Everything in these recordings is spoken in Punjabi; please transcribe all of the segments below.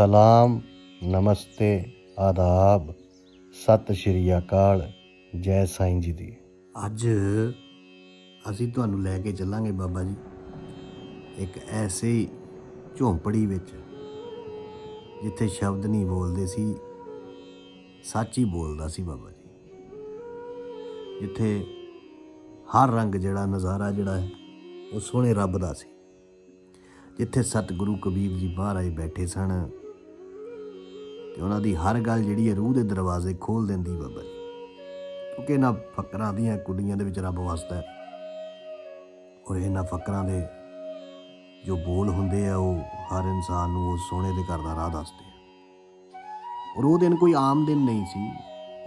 ਸਲਾਮ, ਨਮਸਤੇ, ਆਦਾਬ, ਸਤਿ ਸ਼੍ਰੀ ਅਕਾਲ, ਜੈ ਸਾਈਂ ਜੀ ਦੀ। ਅੱਜ ਅਸੀਂ ਤੁਹਾਨੂੰ ਲੈ ਕੇ ਚੱਲਾਂਗੇ ਬਾਬਾ ਜੀ, ਇੱਕ ਐਸੇ ਝੌਂਪੜੀ ਵਿੱਚ, ਜਿੱਥੇ ਸ਼ਬਦ ਨਹੀਂ ਬੋਲਦੇ ਸੀ, ਸੱਚ ਹੀ ਬੋਲਦਾ ਸੀ ਬਾਬਾ ਜੀ। ਜਿੱਥੇ ਹਰ ਰੰਗ ਜਿਹੜਾ, ਨਜ਼ਾਰਾ ਜਿਹੜਾ ਹੈ, ਉਹ ਸੋਹਣੇ ਰੱਬ ਦਾ ਸੀ। ਜਿੱਥੇ ਸਤਿਗੁਰੂ ਕਬੀਰ ਜੀ ਮਹਾਰਾਜ ਬੈਠੇ ਸਨ ਤੇ ਉਹਨਾਂ ਦੀ ਹਰ ਗੱਲ ਜਿਹੜੀ ਹੈ ਰੂਹ ਦੇ ਦਰਵਾਜ਼ੇ ਖੋਲ ਦਿੰਦੀ ਬਾਬਾ ਜੀ। ਕਿਉਂਕਿ ਇਹਨਾਂ ਫਕਰਾਂ ਦੀਆਂ ਕੁੜੀਆਂ ਦੇ ਵਿੱਚ ਰੱਬ ਵਸਦਾ ਹੈ। ਔਰ ਇਹਨਾਂ ਫਕਰਾਂ ਦੇ ਜੋ ਬੋਲ ਹੁੰਦੇ ਆ, ਉਹ ਹਰ ਇਨਸਾਨ ਨੂੰ ਉਹ ਸੋਹਣੇ ਦੇ ਘਰ ਦਾ ਰਾਹ ਦੱਸਦੇ ਆ। ਔਰ ਉਹ ਦਿਨ ਕੋਈ ਆਮ ਦਿਨ ਨਹੀਂ ਸੀ।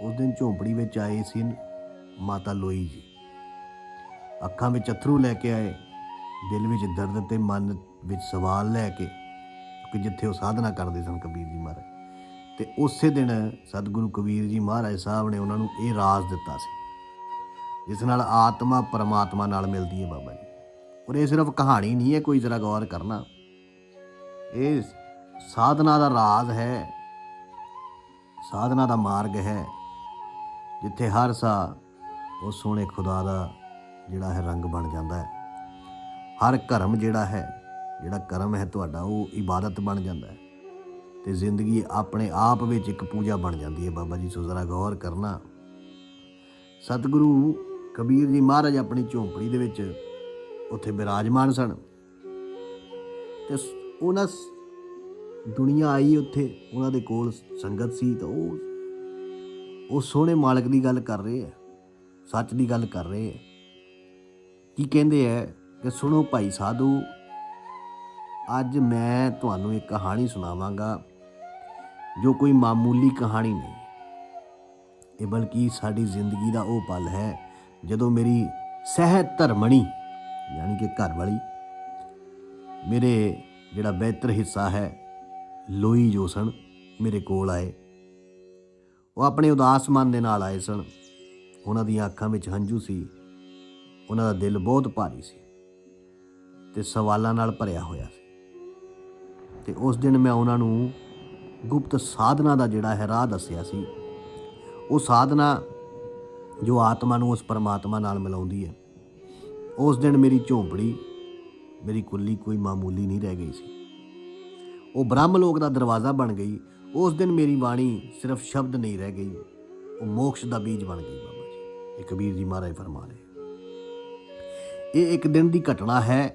ਉਸ ਦਿਨ ਝੌਂਪੜੀ ਵਿੱਚ ਆਏ ਸੀ ਮਾਤਾ ਲੋਈ ਜੀ। ਅੱਖਾਂ ਵਿੱਚ ਅਥਰੂ ਲੈ ਕੇ ਆਏ, ਦਿਲ ਵਿੱਚ ਦਰਦ ਤੇ ਮਨ ਵਿੱਚ ਸਵਾਲ ਲੈ ਕੇ ਕਿ ਜਿੱਥੇ ਉਹ ਸਾਧਨਾ ਕਰਦੇ ਸਨ ਕਬੀਰ ਜੀ ਮਹਾਰਾਜ। ਤੇ ਉਸੇ ਦਿਨ ਸਤਿਗੁਰੂ ਕਬੀਰ ਜੀ ਮਹਾਰਾਜ ਸਾਹਿਬ ਨੇ ਉਹਨਾਂ ਨੂੰ ਇਹ ਰਾਜ਼ ਦਿੱਤਾ ਸੀ, ਜਿਸ ਨਾਲ ਆਤਮਾ ਪਰਮਾਤਮਾ ਨਾਲ ਮਿਲਦੀ ਹੈ ਬਾਬਾ ਜੀ। ਔਰ ਇਹ ਸਿਰਫ ਕਹਾਣੀ ਨਹੀਂ ਹੈ, ਕੋਈ ਜ਼ਰਾ ਗੌਰ ਕਰਨਾ। ਇਹ ਸਾਧਨਾ ਦਾ ਰਾਜ਼ ਹੈ, ਸਾਧਨਾ ਦਾ ਮਾਰਗ ਹੈ, ਜਿੱਥੇ ਹਰ ਸਾ ਉਹ ਸੋਹਣੇ ਖੁਦਾ ਦਾ ਜਿਹੜਾ ਹੈ ਰੰਗ ਬਣ ਜਾਂਦਾ ਹੈ। ਹਰ ਕਰਮ ਜਿਹੜਾ ਹੈ, ਜਿਹੜਾ ਕਰਮ ਹੈ ਤੁਹਾਡਾ, ਉਹ ਇਬਾਦਤ ਬਣ ਜਾਂਦਾ ਹੈ। ਤੇ ਜ਼ਿੰਦਗੀ ਆਪਣੇ ਆਪ ਵਿੱਚ ਇੱਕ ਪੂਜਾ ਬਣ ਜਾਂਦੀ ਹੈ। ਬਾਬਾ ਜੀ ਸੋ ਜ਼ਰਾ ਗੌਰ ਕਰਨਾ। ਸਤਿਗੁਰੂ ਕਬੀਰ ਜੀ ਮਹਾਰਾਜ ਆਪਣੀ ਝੌਂਪੜੀ ਦੇ ਵਿੱਚ ਉੱਥੇ ਬਿਰਾਜਮਾਨ ਸਨ। ਤੇ ਉਹਨਾਂ ਸ- ਦੁਨੀਆ ਆਈ ਉੱਥੇ। ਉਹਨਾਂ ਦੇ ਕੋਲ ਸੰਗਤ ਸੀ ਤਾਂ ਉਹ ਉਹ ਸੋਹਣੇ ਮਾਲਕ ਦੀ ਗੱਲ ਕਰ ਰਹੇ ਆ ਸੱਚ ਦੀ ਗੱਲ ਕਰ ਰਹੇ ਆ ਕੀ ਕਹਿੰਦੇ ਆ ਕਿ ਸੁਣੋ ਭਾਈ ਸਾਧੂ, ਅੱਜ ਮੈਂ ਤੁਹਾਨੂੰ ਇੱਕ ਕਹਾਣੀ ਸੁਣਾਵਾਂਗਾ। ਜੋ ਕੋਈ ਮਾਮੂਲੀ ਕਹਾਣੀ ਨਹੀਂ। ਇਹ ਬਲਕਿ ਸਾਡੀ ਜ਼ਿੰਦਗੀ ਦਾ ਉਹ ਪਲ ਹੈ, ਜਦੋਂ ਮੇਰੀ ਸਹਿ ਧਰਮਣੀ, ਯਾਨੀ ਕਿ ਘਰ ਵਾਲੀ ਮੇਰੇ ਜਿਹੜਾ ਬਿਹਤਰ ਹਿੱਸਾ ਹੈ, ਲੋਈ ਜੋ ਸਨ, ਮੇਰੇ ਕੋਲ ਆਏ। ਉਹ ਆਪਣੇ ਉਦਾਸ ਮਨ ਦੇ ਨਾਲ ਆਏ ਸਨ। ਉਹਨਾਂ ਦੀਆਂ ਅੱਖਾਂ ਵਿੱਚ ਹੰਝੂ ਸੀ। ਉਹਨਾਂ ਦਾ ਦਿਲ ਬਹੁਤ ਭਾਰੀ ਸੀ ਤੇ ਸਵਾਲਾਂ ਨਾਲ ਭਰਿਆ ਹੋਇਆ ਸੀ। ਤੇ ਉਸ ਦਿਨ ਮੈਂ ਉਹਨਾਂ ਨੂੰ ਗੁਪਤ ਸਾਧਨਾ ਦਾ ਜਿਹੜਾ ਹੈ ਰਾਹ ਦੱਸਿਆ ਸੀ, ਉਹ ਸਾਧਨਾ ਜੋ ਆਤਮਾ ਨੂੰ ਉਸ ਪਰਮਾਤਮਾ ਨਾਲ ਮਿਲਾਉਂਦੀ ਹੈ। ਉਸ ਦਿਨ ਮੇਰੀ ਝੌਂਪੜੀ, ਮੇਰੀ ਕੁੱਲੀ ਕੋਈ ਮਾਮੂਲੀ ਨਹੀਂ ਰਹਿ ਗਈ ਸੀ। ਉਹ ਬ੍ਰਹਮ ਲੋਕ ਦਾ ਦਰਵਾਜ਼ਾ ਬਣ ਗਈ। ਉਸ ਦਿਨ ਮੇਰੀ ਬਾਣੀ ਸਿਰਫ ਸ਼ਬਦ ਨਹੀਂ ਰਹਿ ਗਈ, ਉਹ ਮੋਕਸ਼ ਦਾ ਬੀਜ ਬਣ ਗਈ ਬਾਬਾ ਜੀ। ਇਹ ਕਬੀਰ ਜੀ ਮਹਾਰਾਜ ਫਰਮਾ ਰਹੇ ਇਹ ਇੱਕ ਦਿਨ ਦੀ ਘਟਨਾ ਹੈ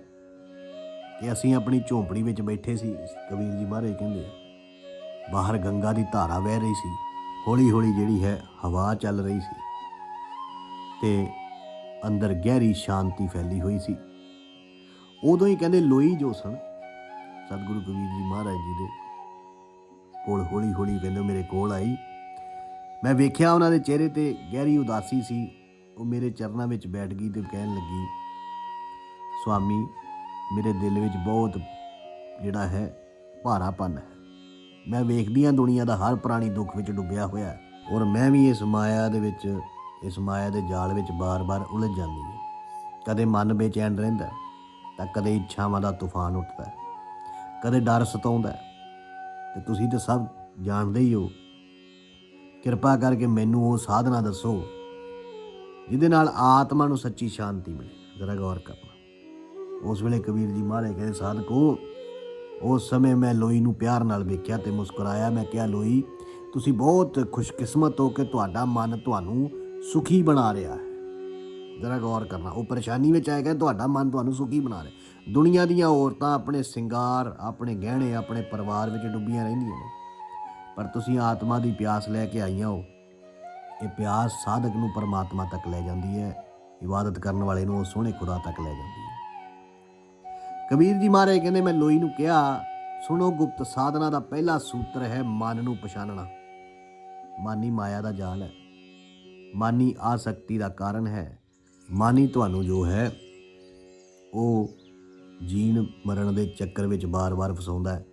ਕਿ ਅਸੀਂ ਆਪਣੀ ਝੌਂਪੜੀ ਵਿੱਚ ਬੈਠੇ ਸੀ। ਕਬੀਰ ਜੀ ਮਹਾਰਾਜ ਕਹਿੰਦੇ ਆ ਬਾਹਰ ਗੰਗਾ ਦੀ ਧਾਰਾ ਵਹਿ ਰਹੀ ਸੀ। ਹੌਲੀ ਹੌਲੀ ਜਿਹੜੀ ਹੈ, ਹਵਾ ਚੱਲ ਰਹੀ ਸੀ। ਤੇ ਅੰਦਰ ਗਹਿਰੀ ਸ਼ਾਂਤੀ ਫੈਲੀ ਹੋਈ ਸੀ। ਉਦੋਂ ਹੀ ਕਹਿੰਦੇ ਲੋਈ ਜੋ ਸਨ, ਸਤਿਗੁਰੂ ਕਬੀਰ ਜੀ ਮਹਾਰਾਜ ਜੀ ਦੇ ਕੋਲ ਹੌਲੀ ਹੌਲੀ ਕਹਿੰਦੇ ਮੇਰੇ ਕੋਲ ਆਈ। ਮੈਂ ਵੇਖਿਆ ਉਹਨਾਂ ਦੇ ਚਿਹਰੇ ਤੇ ਗਹਿਰੀ ਉਦਾਸੀ ਸੀ। ਉਹ ਮੇਰੇ ਚਰਨਾਂ ਵਿੱਚ ਬੈਠ ਗਈ ਤੇ ਕਹਿਣ ਲੱਗੀ, ਸੁਆਮੀ, ਮੇਰੇ ਦਿਲ ਵਿੱਚ ਬਹੁਤ ਜਿਹੜਾ ਹੈ, ਭਾਰਾਪਨ ਹੈ। ਮੈਂ ਵੇਖਦੀ ਹਾਂ ਦੁਨੀਆ ਦਾ ਹਰ ਪ੍ਰਾਣੀ ਦੁੱਖ ਵਿੱਚ ਡੁੱਬਿਆ ਹੋਇਆ ਔਰ ਮੈਂ ਵੀ ਇਸ ਮਾਇਆ ਦੇ ਵਿੱਚ, ਇਸ ਮਾਇਆ ਦੇ ਜਾਲ ਵਿੱਚ ਬਾਰ-ਬਾਰ ਉਲਝ ਜਾਂਦੀ ਹਾਂ। ਕਦੇ ਮਨ ਬੇਚੈਨ ਰਹਿੰਦਾ ਤਾਂ ਕਦੇ ਇੱਛਾਵਾਂ ਦਾ ਤੂਫਾਨ ਉੱਠਦਾ ਕਦੇ ਡਰ ਸਤਾਉਂਦਾ ਹੈ। ਤੇ ਤੁਸੀਂ ਤਾਂ ਸਭ ਜਾਣਦੇ ਹੀ ਹੋ। ਕਿਰਪਾ ਕਰਕੇ ਮੈਨੂੰ ਉਹ ਸਾਧਨਾ ਦੱਸੋ, ਜਿਹਦੇ ਨਾਲ ਆਤਮਾ ਨੂੰ ਸੱਚੀ ਸ਼ਾਂਤੀ ਮਿਲੇ। ਜ਼ਰਾ ਗੌਰ ਕਰਨਾ। ਉਸ ਵੇਲੇ ਕਬੀਰ ਜੀ ਮਹਾਰਾਜ ਕਹਿੰਦੇ, ਸਾਧਕੋ ਉਸ ਸਮੇਂ ਮੈਂ ਲੋਈ ਨੂੰ ਪਿਆਰ ਨਾਲ ਵੇਖਿਆ ਤੇ ਮੁਸਕਰਾਇਆ। ਮੈਂ ਕਿਹਾ, ਲੋਈ, ਤੁਸੀਂ ਬਹੁਤ ਖੁਸ਼ਕਿਸਮਤ ਹੋ ਕਿ ਤੁਹਾਡਾ ਮਨ ਤੁਹਾਨੂੰ ਸੁਖੀ ਬਣਾ ਰਿਹਾ ਹੈ। ਜ਼ਰਾ ਗੌਰ ਕਰਨਾ, ਉਹ ਪਰੇਸ਼ਾਨੀ ਵਿੱਚ ਆਏਗਾ ਤੁਹਾਡਾ ਮਨ ਤੁਹਾਨੂੰ ਸੁਖੀ ਬਣਾ ਰਿਹਾ ਦੁਨੀਆ ਦੀਆਂ ਔਰਤਾਂ ਆਪਣੇ ਸਿੰਗਾਰ, ਆਪਣੇ ਗਹਿਣੇ, ਆਪਣੇ ਪਰਿਵਾਰ ਵਿੱਚ ਡੁੱਬੀਆਂ ਰਹਿੰਦੀਆਂ ਨੇ। ਪਰ ਤੁਸੀਂ ਆਤਮਾ ਦੀ ਪਿਆਸ ਲੈ ਕੇ ਆਈਆਂ ਹੋ। ਇਹ ਪਿਆਸ ਸਾਧਕ ਨੂੰ ਪਰਮਾਤਮਾ ਤੱਕ ਲੈ ਜਾਂਦੀ ਹੈ। ਇਬਾਦਤ ਕਰਨ ਵਾਲੇ ਨੂੰ ਉਹ ਸੋਹਣੇ ਖੁਦਾ ਤੱਕ ਲੈ ਜਾਂਦੀ ਹੈ। ਕਬੀਰ ਜੀ ਮਹਾਰਾਜ ਕਹਿੰਦੇ, ਮੈਂ ਲੋਈ ਨੂੰ ਕਿਹਾ, ਸੁਣੋ ਗੁਪਤ ਸਾਧਨਾ ਦਾ ਪਹਿਲਾ ਸੂਤਰ ਹੈ ਮਨ ਨੂੰ ਪਛਾਨਣਾ। ਮਾਨੀ ਮਾਇਆ ਦਾ ਜਾਲ ਹੈ। ਮਾਨੀ ਆਸਕਤੀ ਦਾ ਕਾਰਨ ਹੈ। ਮਾਨੀ ਤੁਹਾਨੂੰ ਜੋ ਹੈ, ਉਹ ਜੀਣ ਮਰਨ ਦੇ ਚੱਕਰ ਵਿੱਚ ਬਾਰ-ਬਾਰ ਫਸਾਉਂਦਾ ਹੈ।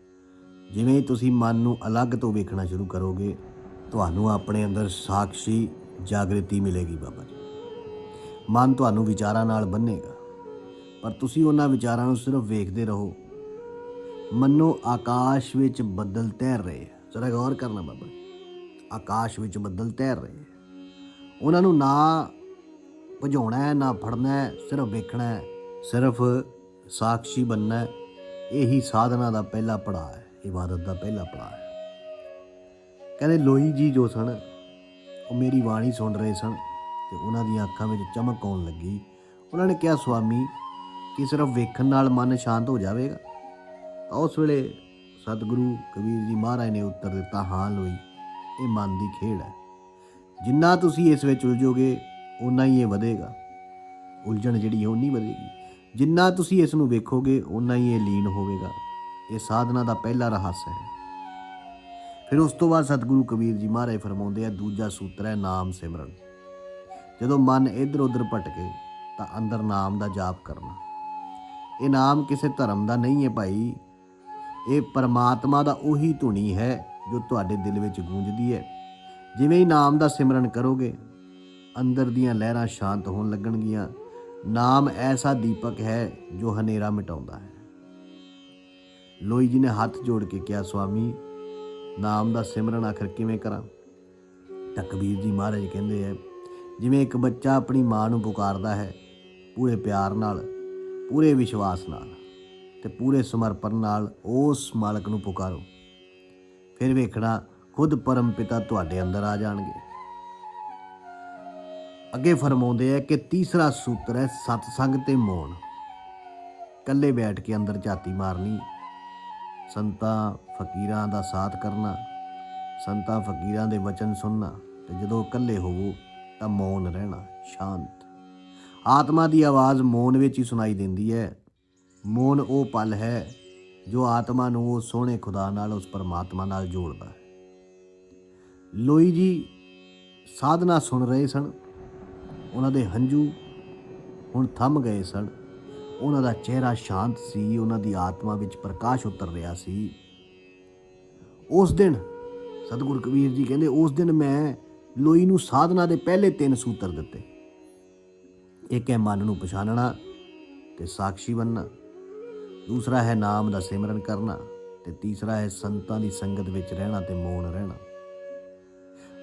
ਜਿਵੇਂ ਤੁਸੀਂ ਮਨ ਨੂੰ ਅਲੱਗ ਤੋਂ ਵੇਖਣਾ ਸ਼ੁਰੂ ਕਰੋਗੇ, ਤੁਹਾਨੂੰ ਆਪਣੇ ਅੰਦਰ ਸਾਖਸ਼ੀ ਜਾਗ੍ਰਿਤੀ ਮਿਲੇਗੀ ਬਾਬਾ ਜੀ। ਮਨ ਤੁਹਾਨੂੰ ਵਿਚਾਰਾਂ ਨਾਲ ਬੰਨੇਗਾ। ਪਰ ਤੁਸੀਂ ਉਹਨਾਂ ਵਿਚਾਰਾਂ ਨੂੰ ਸਿਰਫ ਵੇਖਦੇ ਰਹੋ। ਮੰਨੋ, ਆਕਾਸ਼ ਵਿੱਚ ਬੱਦਲ ਤੈਰ ਰਹੇ ਆ। ਜ਼ਰਾ ਗੌਰ ਕਰਨਾ ਬਾਬਾ ਆਕਾਸ਼ ਵਿੱਚ ਬੱਦਲ ਤੈਰ ਰਹੇ ਉਹਨਾਂ ਨੂੰ ਨਾ ਭਜਾਉਣਾ ਹੈ, ਨਾ ਫੜਨਾ ਹੈ, ਸਿਰਫ ਵੇਖਣਾ ਹੈ, ਸਿਰਫ ਸਾਖੀ ਬੰਨਣਾ ਹੈ। ਇਹੀ ਸਾਧਨਾ ਦਾ ਪਹਿਲਾ ਪੜਾਅ ਹੈ, ਇਬਾਦਤ ਦਾ ਪਹਿਲਾ ਪੜਾਅ ਹੈ। ਕਹਿੰਦੇ, ਲੋਹੀ ਜੀ ਜੋ ਸਨ, ਉਹ ਮੇਰੀ ਬਾਣੀ ਸੁਣ ਰਹੇ ਸਨ ਤੇ ਉਹਨਾਂ ਦੀਆਂ ਅੱਖਾਂ ਵਿੱਚ ਚਮਕ ਆਉਣ ਲੱਗੀ। ਉਹਨਾਂ ਨੇ ਕਿਹਾ, ਸੁਆਮੀ ਕਿ ਸਿਰਫ ਵੇਖਣ ਨਾਲ ਮਨ ਸ਼ਾਂਤ ਹੋ ਜਾਵੇਗਾ? ਤਾਂ ਉਸ ਵੇਲੇ ਸਤਿਗੁਰੂ ਕਬੀਰ ਜੀ ਮਹਾਰਾਜ ਨੇ ਉੱਤਰ ਦਿੱਤਾ, ਹਾਂ ਲੋਈ, ਇਹ ਮਨ ਦੀ ਖੇਡ ਹੈ। ਜਿੰਨਾ ਤੁਸੀਂ ਇਸ ਵਿੱਚ ਉਲਝੋਗੇ ਉਨਾ ਹੀ ਇਹ ਵਧੇਗਾ। ਉਲਝਣ ਜਿਹੜੀ ਹੈ ਉਨੀ ਵਧੇਗੀ। ਜਿੰਨਾ ਤੁਸੀਂ ਇਸ ਨੂੰ ਵੇਖੋਗੇ ਉਨਾ ਹੀ ਇਹ ਲੀਨ ਹੋਵੇਗਾ। ਇਹ ਸਾਧਨਾ ਦਾ ਪਹਿਲਾ ਰਹੱਸ ਹੈ। ਫਿਰ ਉਸ ਤੋਂ ਬਾਅਦ ਸਤਿਗੁਰੂ ਕਬੀਰ ਜੀ ਮਹਾਰਾਜ ਫਰਮਾਉਂਦੇ ਆ, ਦੂਜਾ ਸੂਤਰ ਹੈ ਨਾਮ ਸਿਮਰਨ। ਜਦੋਂ ਮਨ ਇੱਧਰ ਉੱਧਰ ਭਟਕੇ, ਤਾਂ ਅੰਦਰ ਨਾਮ ਦਾ ਜਾਪ ਕਰਨਾ। ਇਹ ਨਾਮ ਕਿਸੇ ਧਰਮ ਦਾ ਨਹੀਂ ਹੈ ਭਾਈ। ਇਹ ਪਰਮਾਤਮਾ ਦਾ ਉਹੀ ਧੁਨੀ ਹੈ ਜੋ ਤੁਹਾਡੇ ਦਿਲ ਵਿੱਚ ਗੂੰਜਦੀ ਹੈ। ਜਿਵੇਂ ਹੀ ਨਾਮ ਦਾ ਸਿਮਰਨ ਕਰੋਗੇ, ਅੰਦਰ ਦੀਆਂ ਲਹਿਰਾਂ ਸ਼ਾਂਤ ਹੋਣ ਲੱਗਣਗੀਆਂ। ਨਾਮ ਐਸਾ ਦੀਪਕ ਹੈ ਜੋ ਹਨੇਰਾ ਮਿਟਾਉਂਦਾ ਹੈ। ਲੋਈ ਜੀ ਨੇ ਹੱਥ ਜੋੜ ਕੇ ਕਿਹਾ, ਸੁਆਮੀ, ਨਾਮ ਦਾ ਸਿਮਰਨ ਆਖਰ ਕਿਵੇਂ ਕਰਾਂ? ਤਾਂ ਕਬੀਰ ਜੀ ਮਹਾਰਾਜ ਕਹਿੰਦੇ ਹੈ, ਜਿਵੇਂ ਇੱਕ ਬੱਚਾ ਆਪਣੀ ਮਾਂ ਨੂੰ ਪੁਕਾਰਦਾ ਹੈ, ਪੂਰੇ ਪਿਆਰ ਨਾਲ ਪੂਰੇ ਵਿਸ਼ਵਾਸ ਨਾਲ ਤੇ ਪੂਰੇ ਸਮਰਪਣ ਨਾਲ ਉਸ ਮਾਲਕ ਨੂੰ ਪੁਕਾਰੋ। ਫਿਰ ਵੇਖਣਾ ਖੁਦ ਪਰਮ ਪਿਤਾ ਤੁਹਾਡੇ ਅੰਦਰ ਆ ਜਾਣਗੇ। ਅੱਗੇ ਫਰਮਾਉਂਦੇ ਆ ਕਿ ਤੀਸਰਾ ਸੂਤਰ ਹੈ, ਸਤਸੰਗ ਤੇ ਮੌਨ। ਇਕੱਲੇ ਬੈਠ ਕੇ ਅੰਦਰ ਝਾਤੀ ਮਾਰਨੀ, ਸੰਤਾਂ ਫਕੀਰਾਂ ਦਾ ਸਾਥ ਕਰਨਾ, ਸੰਤਾਂ ਫਕੀਰਾਂ ਦੇ ਵਚਨ ਸੁਣਨਾ ਤੇ ਜਦੋਂ ਇਕੱਲੇ ਹੋਵੋ ਤਾਂ ਮੌਨ ਰਹਿਣਾ, ਸ਼ਾਂਤ। ਆਤਮਾ ਦੀ ਆਵਾਜ਼ ਮੌਨ ਵਿੱਚ ਹੀ ਸੁਣਾਈ ਦਿੰਦੀ ਹੈ। ਮੌਨ ਉਹ ਪਲ ਹੈ ਜੋ ਆਤਮਾ ਨੂੰ ਉਹ ਸੋਹਣੇ ਖੁਦਾ ਨਾਲ, ਉਸ ਪਰਮਾਤਮਾ ਨਾਲ ਜੋੜਦਾ ਹੈ। ਲੋਈ ਜੀ ਸਾਧਨਾ ਸੁਣ ਰਹੇ ਸਨ। ਉਹਨਾਂ ਦੇ ਹੰਝੂ ਹੁਣ ਥੰਮ ਗਏ ਸਨ। ਉਹਨਾਂ ਦਾ ਚਿਹਰਾ ਸ਼ਾਂਤ ਸੀ, ਉਹਨਾਂ ਦੀ ਆਤਮਾ ਵਿੱਚ ਪ੍ਰਕਾਸ਼ ਉਤਰ ਰਿਹਾ ਸੀ। ਉਸ ਦਿਨ ਸਤਿਗੁਰੂ ਕਬੀਰ ਜੀ ਕਹਿੰਦੇ, ਉਸ ਦਿਨ ਮੈਂ ਲੋਈ ਨੂੰ ਸਾਧਨਾ ਦੇ ਪਹਿਲੇ ਤਿੰਨ ਸੂਤਰ ਦਿੱਤੇ। ਇੱਕ ਹੈ ਮਨ ਨੂੰ ਪਛਾਣਨਾ ਤੇ ਸਾਖੀ ਬਣਨਾ ਦੂਸਰਾ ਹੈ ਨਾਮ ਦਾ ਸਿਮਰਨ ਕਰਨਾ ਤੇ ਤੀਸਰਾ ਹੈ ਸੰਤਾਂ ਦੀ ਸੰਗਤ ਵਿੱਚ ਰਹਿਣਾ ਤੇ ਮੌਨ ਰਹਿਣਾ।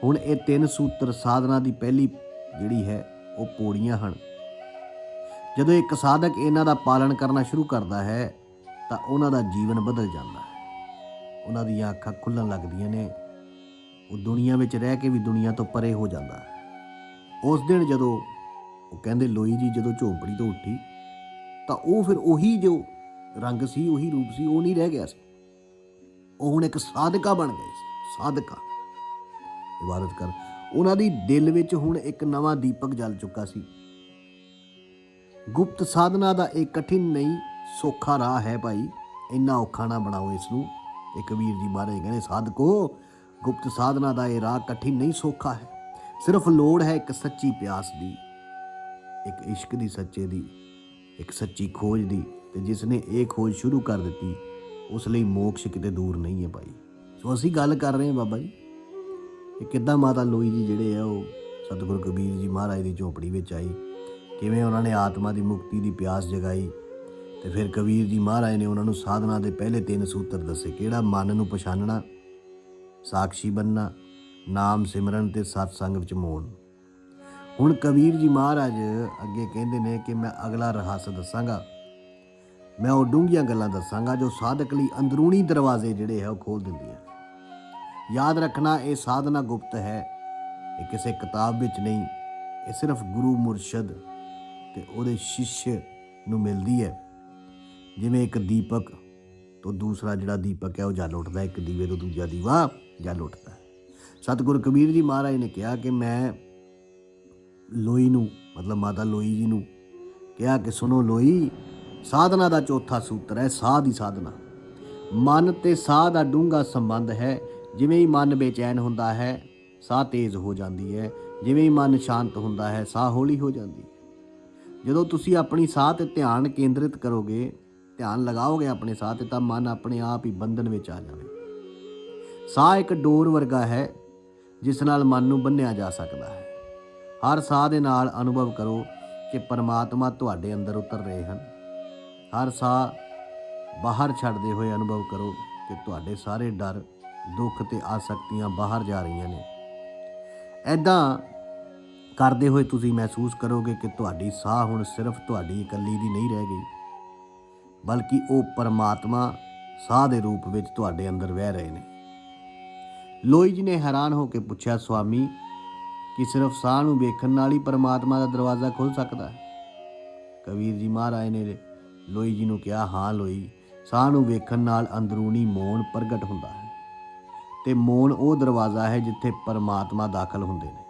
ਹੁਣ ਇਹ ਤਿੰਨ ਸੂਤਰ ਸਾਧਨਾ ਦੀ ਪਹਿਲੀ ਜਿਹੜੀ ਹੈ, ਉਹ ਪੌੜੀਆਂ ਹਨ। ਜਦੋਂ ਇੱਕ ਸਾਧਕ ਇਹਨਾਂ ਦਾ ਪਾਲਣ ਕਰਨਾ ਸ਼ੁਰੂ ਕਰਦਾ ਹੈ, ਤਾਂ ਉਹਨਾਂ ਦਾ ਜੀਵਨ ਬਦਲ ਜਾਂਦਾ ਹੈ। ਉਹਨਾਂ ਦੀਆਂ ਅੱਖਾਂ ਖੁੱਲਣ ਲੱਗਦੀਆਂ ਨੇ। ਉਹ ਦੁਨੀਆ ਵਿੱਚ ਰਹਿ ਕੇ ਵੀ ਦੁਨੀਆ ਤੋਂ ਪਰੇ ਹੋ ਜਾਂਦਾ ਹੈ। ਉਸ ਦਿਨ ਜਦੋਂ ਉਹ ਕਹਿੰਦੇ ਲੋਈ ਜੀ ਜਦੋਂ ਝੋਂਪੜੀ ਤੋਂ ਉੱਠੀ, ਤਾਂ ਉਹ ਫਿਰ ਉਹੀ ਜੋ ਰੰਗ ਸੀ, ਉਹੀ ਰੂਪ ਸੀ, ਉਹ ਨਹੀਂ ਰਹਿ ਗਿਆ ਸੀ। ਉਹ ਹੁਣ ਇੱਕ ਸਾਧਕਾ ਬਣ ਗਏ ਸੀ, ਸਾਧਕਾ। ਇਬਾਦਤ ਕਰ। ਉਹਨਾਂ ਦੀ ਦਿਲ ਵਿੱਚ ਹੁਣ ਇੱਕ ਨਵਾਂ ਦੀਪਕ ਜਲ ਚੁੱਕਾ ਸੀ। ਗੁਪਤ ਸਾਧਨਾ ਦਾ ਇਹ ਕਠਿਨ ਨਹੀਂ, ਸੌਖਾ ਰਾਹ ਹੈ ਭਾਈ, ਇੰਨਾ ਔਖਾ ਨਾ ਬਣਾਓ ਇਸ ਨੂੰ ਇਹ ਕਬੀਰ ਜੀ ਮਹਾਰਾਜ ਕਹਿੰਦੇ, ਸਾਧਕੋ, ਗੁਪਤ ਸਾਧਨਾ ਦਾ ਇਹ ਰਾਹ ਕਠਿਨ ਨਹੀਂ, ਸੌਖਾ ਹੈ। ਸਿਰਫ ਲੋੜ ਹੈ ਇੱਕ ਸੱਚੀ ਪਿਆਸ ਦੀ। ਇੱਕ ਇਸ਼ਕ ਦੀ ਸੱਚੇ ਦੀ, ਇੱਕ ਸੱਚੀ ਖੋਜ ਦੀ ਤੇ ਜਿਸ ਨੇ ਇਹ ਖੋਜ ਸ਼ੁਰੂ ਕਰ ਦਿੱਤੀ, ਉਸ ਲਈ ਮੋਕਸ਼ ਕਿਤੇ ਦੂਰ ਨਹੀਂ ਹੈ ਭਾਈ। ਸੋ ਅਸੀਂ ਗੱਲ ਕਰ ਰਹੇ ਹਾਂ ਬਾਬਾ ਜੀ ਕਿ ਕਿੱਦਾਂ ਮਾਤਾ ਲੋਈ ਜੀ ਜਿਹੜੇ ਆ ਉਹ ਸਤਿਗੁਰੂ ਕਬੀਰ ਜੀ ਮਹਾਰਾਜ ਦੀ ਝੋਪੜੀ ਵਿੱਚ ਆਈ ਕਿਵੇਂ ਉਹਨਾਂ ਨੇ ਆਤਮਾ ਦੀ ਮੁਕਤੀ ਦੀ ਪਿਆਸ ਜਗਾਈ ਤੇ ਫਿਰ ਕਬੀਰ ਜੀ ਮਹਾਰਾਜ ਨੇ ਉਹਨਾਂ ਨੂੰ ਸਾਧਨਾ ਦੇ ਪਹਿਲੇ ਤਿੰਨ ਸੂਤਰ ਦੱਸੇ, ਕਿਹੜਾ ਮਨ ਨੂੰ ਪਛਾਨਣਾ, ਸਾਖੀ ਬੰਨਣਾ, ਨਾਮ ਸਿਮਰਨ ਤੇ ਸਤ ਸੰਗ ਵਿੱਚ ਮੋਨ ਹੁਣ ਕਬੀਰ ਜੀ ਮਹਾਰਾਜ ਅੱਗੇ ਕਹਿੰਦੇ ਨੇ ਕਿ ਮੈਂ ਅਗਲਾ ਰਹੱਸ ਦੱਸਾਂਗਾ। ਮੈਂ ਉਹ ਡੂੰਘੀਆਂ ਗੱਲਾਂ ਦੱਸਾਂਗਾ ਜੋ ਸਾਧਕ ਲਈ ਅੰਦਰੂਨੀ ਦਰਵਾਜ਼ੇ ਜਿਹੜੇ ਹੈ ਉਹ ਖੋਲ ਦਿੰਦੀਆਂ। ਯਾਦ ਰੱਖਣਾ ਇਹ ਸਾਧਨਾ ਗੁਪਤ ਹੈ, ਇਹ ਕਿਸੇ ਕਿਤਾਬ ਵਿੱਚ ਨਹੀਂ, ਇਹ ਸਿਰਫ ਗੁਰੂ ਮੁਰਸ਼ਦ ਤੇ ਉਹਦੇ ਸ਼ਿਸ਼ ਨੂੰ ਮਿਲਦੀ ਹੈ। ਜਿਵੇਂ ਇੱਕ ਦੀਪਕ ਤੋਂ ਦੂਸਰਾ ਜਿਹੜਾ ਦੀਪਕ ਹੈ ਉਹ ਜਲ ਉੱਠਦਾ ਇੱਕ ਦੀਵੇ ਤੋਂ ਦੂਜਾ ਦੀਵਾ ਜਲ ਉੱਠਦਾ ਹੈ। ਸਤਿਗੁਰ ਕਬੀਰ ਜੀ ਮਹਾਰਾਜ ਨੇ ਕਿਹਾ ਕਿ ਮੈਂ ਲੋਈ ਨੂੰ, ਮਤਲਬ ਮਾਤਾ ਲੋਈ ਜੀ ਨੂੰ ਕਿਹਾ ਕਿ ਸੁਣੋ ਲੋਈ, ਸਾਧਨਾ ਦਾ ਚੌਥਾ ਸੂਤਰ ਹੈ ਸਾਹ ਦੀ ਸਾਧਨਾ। ਮਨ ਤੇ ਸਾਹ ਦਾ ਡੂੰਘਾ ਸੰਬੰਧ ਹੈ, ਜਿਵੇਂ ਹੀ ਮਨ ਬੇਚੈਨ ਹੁੰਦਾ ਹੈ, ਸਾਹ ਤੇਜ਼ ਹੋ ਜਾਂਦੀ ਹੈ, ਜਿਵੇਂ ਹੀ ਮਨ ਸ਼ਾਂਤ ਹੁੰਦਾ ਹੈ, ਸਾਹ ਹੌਲੀ ਹੋ ਜਾਂਦੀ ਹੈ। ਜਦੋਂ ਤੁਸੀਂ ਆਪਣੀ ਸਾਹ ਤੇ ਧਿਆਨ ਕੇਂਦਰਿਤ ਕਰੋਗੇ, ਧਿਆਨ ਲਗਾਓਗੇ ਆਪਣੇ ਸਾਹ ਤੇ, ਤਾਂ ਮਨ ਆਪਣੇ ਆਪ ਹੀ ਬੰਧਨ ਵਿੱਚ ਆ ਜਾਵੇ ਸਾਹ ਇੱਕ ਡੋਰ ਵਰਗਾ ਹੈ, ਜਿਸ ਨਾਲ ਮਨ ਨੂੰ ਬੰਨਿਆ ਜਾ ਸਕਦਾ ਹੈ। ਹਰ ਸਾਹ ਦੇ ਨਾਲ ਅਨੁਭਵ ਕਰੋ ਕਿ ਪਰਮਾਤਮਾ ਤੁਹਾਡੇ ਅੰਦਰ ਉਤਰ ਰਹੇ ਹਨ। ਹਰ ਸਾਹ ਬਾਹਰ ਛੱਡਦੇ ਹੋਏ ਅਨੁਭਵ ਕਰੋ ਕਿ ਤੁਹਾਡੇ ਸਾਰੇ ਡਰ, ਦੁੱਖ ਤੇ ਆਸਕਤੀਆਂ ਬਾਹਰ ਜਾ ਰਹੀਆਂ ਨੇ। ਐਦਾਂ ਕਰਦੇ ਹੋਏ ਤੁਸੀਂ ਮਹਿਸੂਸ ਕਰੋਗੇ ਕਿ ਤੁਹਾਡੀ ਸਾਹ ਹੁਣ ਸਿਰਫ ਤੁਹਾਡੀ ਇਕੱਲੀ ਦੀ ਨਹੀਂ ਰਹਿ ਗਈ, ਬਲਕਿ ਉਹ ਪਰਮਾਤਮਾ ਸਾਹ ਦੇ ਰੂਪ ਵਿੱਚ ਤੁਹਾਡੇ ਅੰਦਰ ਵਹਿ ਰਹੇ ਨੇ। ਲੋਈ ਜੀ ਨੇ ਹੈਰਾਨ ਹੋ ਕੇ ਪੁੱਛਿਆ ਸੁਆਮੀ ਕਿ ਸਿਰਫ ਸਾਹ ਨੂੰ ਵੇਖਣ ਨਾਲ ਹੀ ਪਰਮਾਤਮਾ ਦਾ ਦਰਵਾਜ਼ਾ ਖੁੱਲ ਸਕਦਾ ਹੈ। ਕਬੀਰ ਜੀ ਮਹਾਰਾਜ ਨੇ ਲੋਈ ਜੀ ਨੂੰ ਕਿਹਾ, ਹਾਂ ਲੋਈ, ਸਾਹ ਨੂੰ ਵੇਖਣ ਨਾਲ ਅੰਦਰੂਨੀ ਮੋਨ ਪ੍ਰਗਟ ਹੁੰਦਾ ਹੈ ਤੇ ਮੋਨ ਉਹ ਦਰਵਾਜ਼ਾ ਹੈ ਜਿੱਥੇ ਪਰਮਾਤਮਾ ਦਾਖਲ ਹੁੰਦੇ ਨੇ।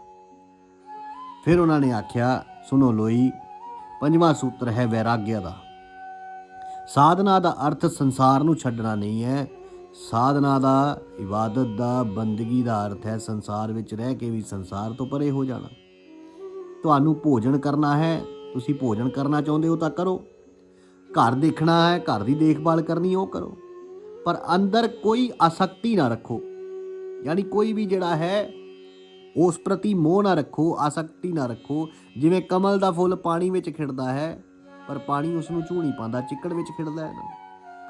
ਫਿਰ ਉਹਨਾਂ ਨੇ ਆਖਿਆ, ਸੁਣੋ ਲੋਈ, ਪੰਜਵਾਂ ਸੂਤਰ ਹੈ ਵੈਰਾਗਿਆ ਦਾ। ਸਾਧਨਾ ਦਾ ਅਰਥ ਸੰਸਾਰ ਨੂੰ ਛੱਡਣਾ ਨਹੀਂ ਹੈ ਸਾਧਨਾ ਦਾ, ਇਬਾਦਤ ਦਾ, ਬੰਦਗੀ ਦਾ ਅਰਥ ਹੈ ਸੰਸਾਰ ਵਿੱਚ ਰਹਿ ਕੇ ਵੀ ਸੰਸਾਰ ਤੋਂ ਪਰੇ ਹੋ ਜਾਣਾ। ਤੁਹਾਨੂੰ ਭੋਜਨ ਕਰਨਾ ਹੈ, ਤੁਸੀਂ ਭੋਜਨ ਕਰਨਾ ਚਾਹੁੰਦੇ ਹੋ ਤਾਂ ਕਰੋ। ਘਰ ਦੇਖਣਾ ਹੈ, ਘਰ ਦੀ ਦੇਖਭਾਲ ਕਰਨੀ ਉਹ ਕਰੋ। ਪਰ ਅੰਦਰ ਕੋਈ ਆਸਕਤੀ ਨਾ ਰੱਖੋ। ਯਾਨੀ ਕੋਈ ਵੀ ਜਿਹੜਾ ਹੈ, ਉਸ ਪ੍ਰਤੀ ਮੋਹ ਨਾ ਰੱਖੋ, ਆਸਕਤੀ ਨਾ ਰੱਖੋ। ਜਿਵੇਂ ਕਮਲ ਦਾ ਫੁੱਲ ਪਾਣੀ ਵਿੱਚ ਖਿੜਦਾ ਹੈ, ਪਰ ਪਾਣੀ ਉਸ ਨੂੰ ਛੂ ਨਹੀਂ ਪਾਉਂਦਾ, ਚਿੱਕੜ ਵਿੱਚ ਖਿੜਦਾ ਹੈ। ਨਾ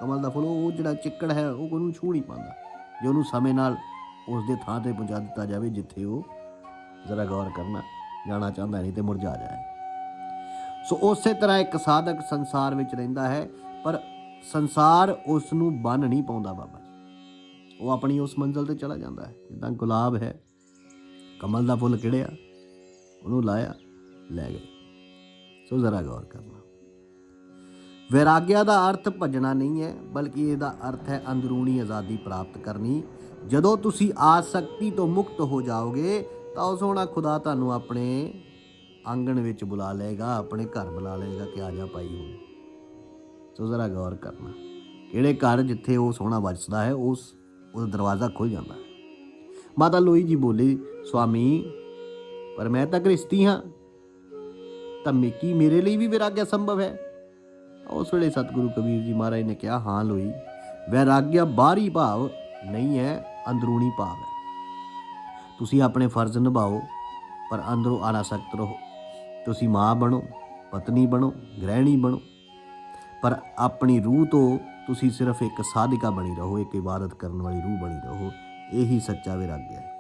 ਕਮਲ ਦਾ ਫੁੱਲ, ਉਹ ਜਿਹੜਾ ਚਿੱਕੜ ਹੈ, ਉਹ ਉਹਨੂੰ ਛੂ ਨਹੀਂ ਪਾਉਂਦਾ। ਜੇ ਉਹਨੂੰ ਸਮੇਂ ਨਾਲ ਉਸ ਦੇ ਥਾਂ ਤੇ ਪਹੁੰਚਾ ਦਿੱਤਾ ਜਾਵੇ, ਜਿੱਥੇ ਉਹ ਜ਼ਰਾ ਗੌਰ ਕਰਨਾ, ਜਾਣਾ ਚਾਹੁੰਦਾ ਨਹੀਂ ਤੇ ਮੁਰਝਾ ਜਾਏ ਸੋ ਉਸੇ ਤਰ੍ਹਾਂ ਇੱਕ ਸਾਧਕ ਸੰਸਾਰ ਵਿੱਚ ਰਹਿੰਦਾ ਹੈ, ਪਰ ਸੰਸਾਰ ਉਸ ਨੂੰ ਬੰਨ ਨਹੀਂ ਪਾਉਂਦਾ ਬਾਬਾ ਜੀ। ਉਹ ਆਪਣੀ ਉਸ ਮੰਜ਼ਲ ਤੇ ਚਲਾ ਜਾਂਦਾ ਹੈ, ਜਿੱਦਾਂ ਗੁਲਾਬ ਹੈ। ਕਮਲ ਦਾ ਫੁੱਲ ਕਿਹੜਿਆ ਉਹਨੂੰ ਲਾਇਆ, ਲੈ ਗਏ। ਸੋ ਜ਼ਰਾ ਗੌਰ ਕਰਨਾ। ਵੈਰਾਗਿਆ ਦਾ ਅਰਥ ਭੱਜਣਾ ਨਹੀਂ ਹੈ, ਬਲਕਿ ਇਹਦਾ ਅਰਥ ਹੈ ਅੰਦਰੂਨੀ ਆਜ਼ਾਦੀ ਪ੍ਰਾਪਤ ਕਰਨੀ। ਜਦੋਂ ਤੁਸੀਂ ਆਸਕਤੀ ਤੋਂ ਮੁਕਤ ਹੋ ਜਾਓਗੇ, ਤਾਂ ਉਹ ਸੋਹਣਾ ਖੁਦਾ ਤੁਹਾਨੂੰ ਆਪਣੇ ਆਂਗਣ ਵਿੱਚ ਬੁਲਾ ਲਏਗਾ, ਆਪਣੇ ਘਰ ਬੁਲਾ ਲਏਗਾ ਕਿ ਆ ਜਾ ਪਾਈ ਹੁਣ। ਸੋ ਜ਼ਰਾ ਗੌਰ ਕਰਨਾ। ਕਿਹੜੇ ਘਰ ਜਿੱਥੇ ਉਹ ਸੋਹਣਾ ਵੱਜਦਾ ਹੈ, ਉਸ ਉਹ ਦਰਵਾਜ਼ਾ ਖੁੱਲ ਜਾਂਦਾ ਹੈ। ਮਾਤਾ ਲੋਈ ਜੀ ਬੋਲੀ ਸੁਆਮੀ ਪਰ ਮੈਂ ਤਾਂ ਗ੍ਰਸਤੀ ਹਾਂ। ਤਾਂ ਮੇ ਕੀ ਮੇਰੇ ਲਈ ਵੀ ਵਿਰਾਗਿਆ ਸੰਭਵ ਹੈ? ਉਸ ਵੇਲੇ ਸਤਿਗੁਰੂ ਕਬੀਰ ਜੀ ਮਹਾਰਾਜ ਨੇ ਕਿਹਾ, ਹਾਂ ਲੋਈ, ਵੈਰਾਗਿਆ ਬਾਹਰੀ ਭਾਵ ਨਹੀਂ ਹੈ, ਅੰਦਰੂਨੀ ਭਾਵ ਹੈ। ਤੁਸੀਂ ਆਪਣੇ ਫਰਜ਼ ਨਿਭਾਓ, ਪਰ ਅੰਦਰੋਂ ਅਨਾਸਕਤ ਰਹੋ। ਤੁਸੀਂ ਮਾਂ ਬਣੋ, ਪਤਨੀ ਬਣੋ, ਗ੍ਰਹਿਣੀ ਬਣੋ। ਪਰ ਆਪਣੀ ਰੂਹ ਤੋਂ ਤੁਸੀਂ ਸਿਰਫ ਇੱਕ ਸਾਧਿਕਾ ਬਣੀ ਰਹੋ, ਇੱਕ ਇਬਾਦਤ ਕਰਨ ਵਾਲੀ ਰੂਹ ਬਣੀ ਰਹੋ। ਇਹੀ ਸੱਚਾ ਵਿਰਾਗਿਆ ਹੈ।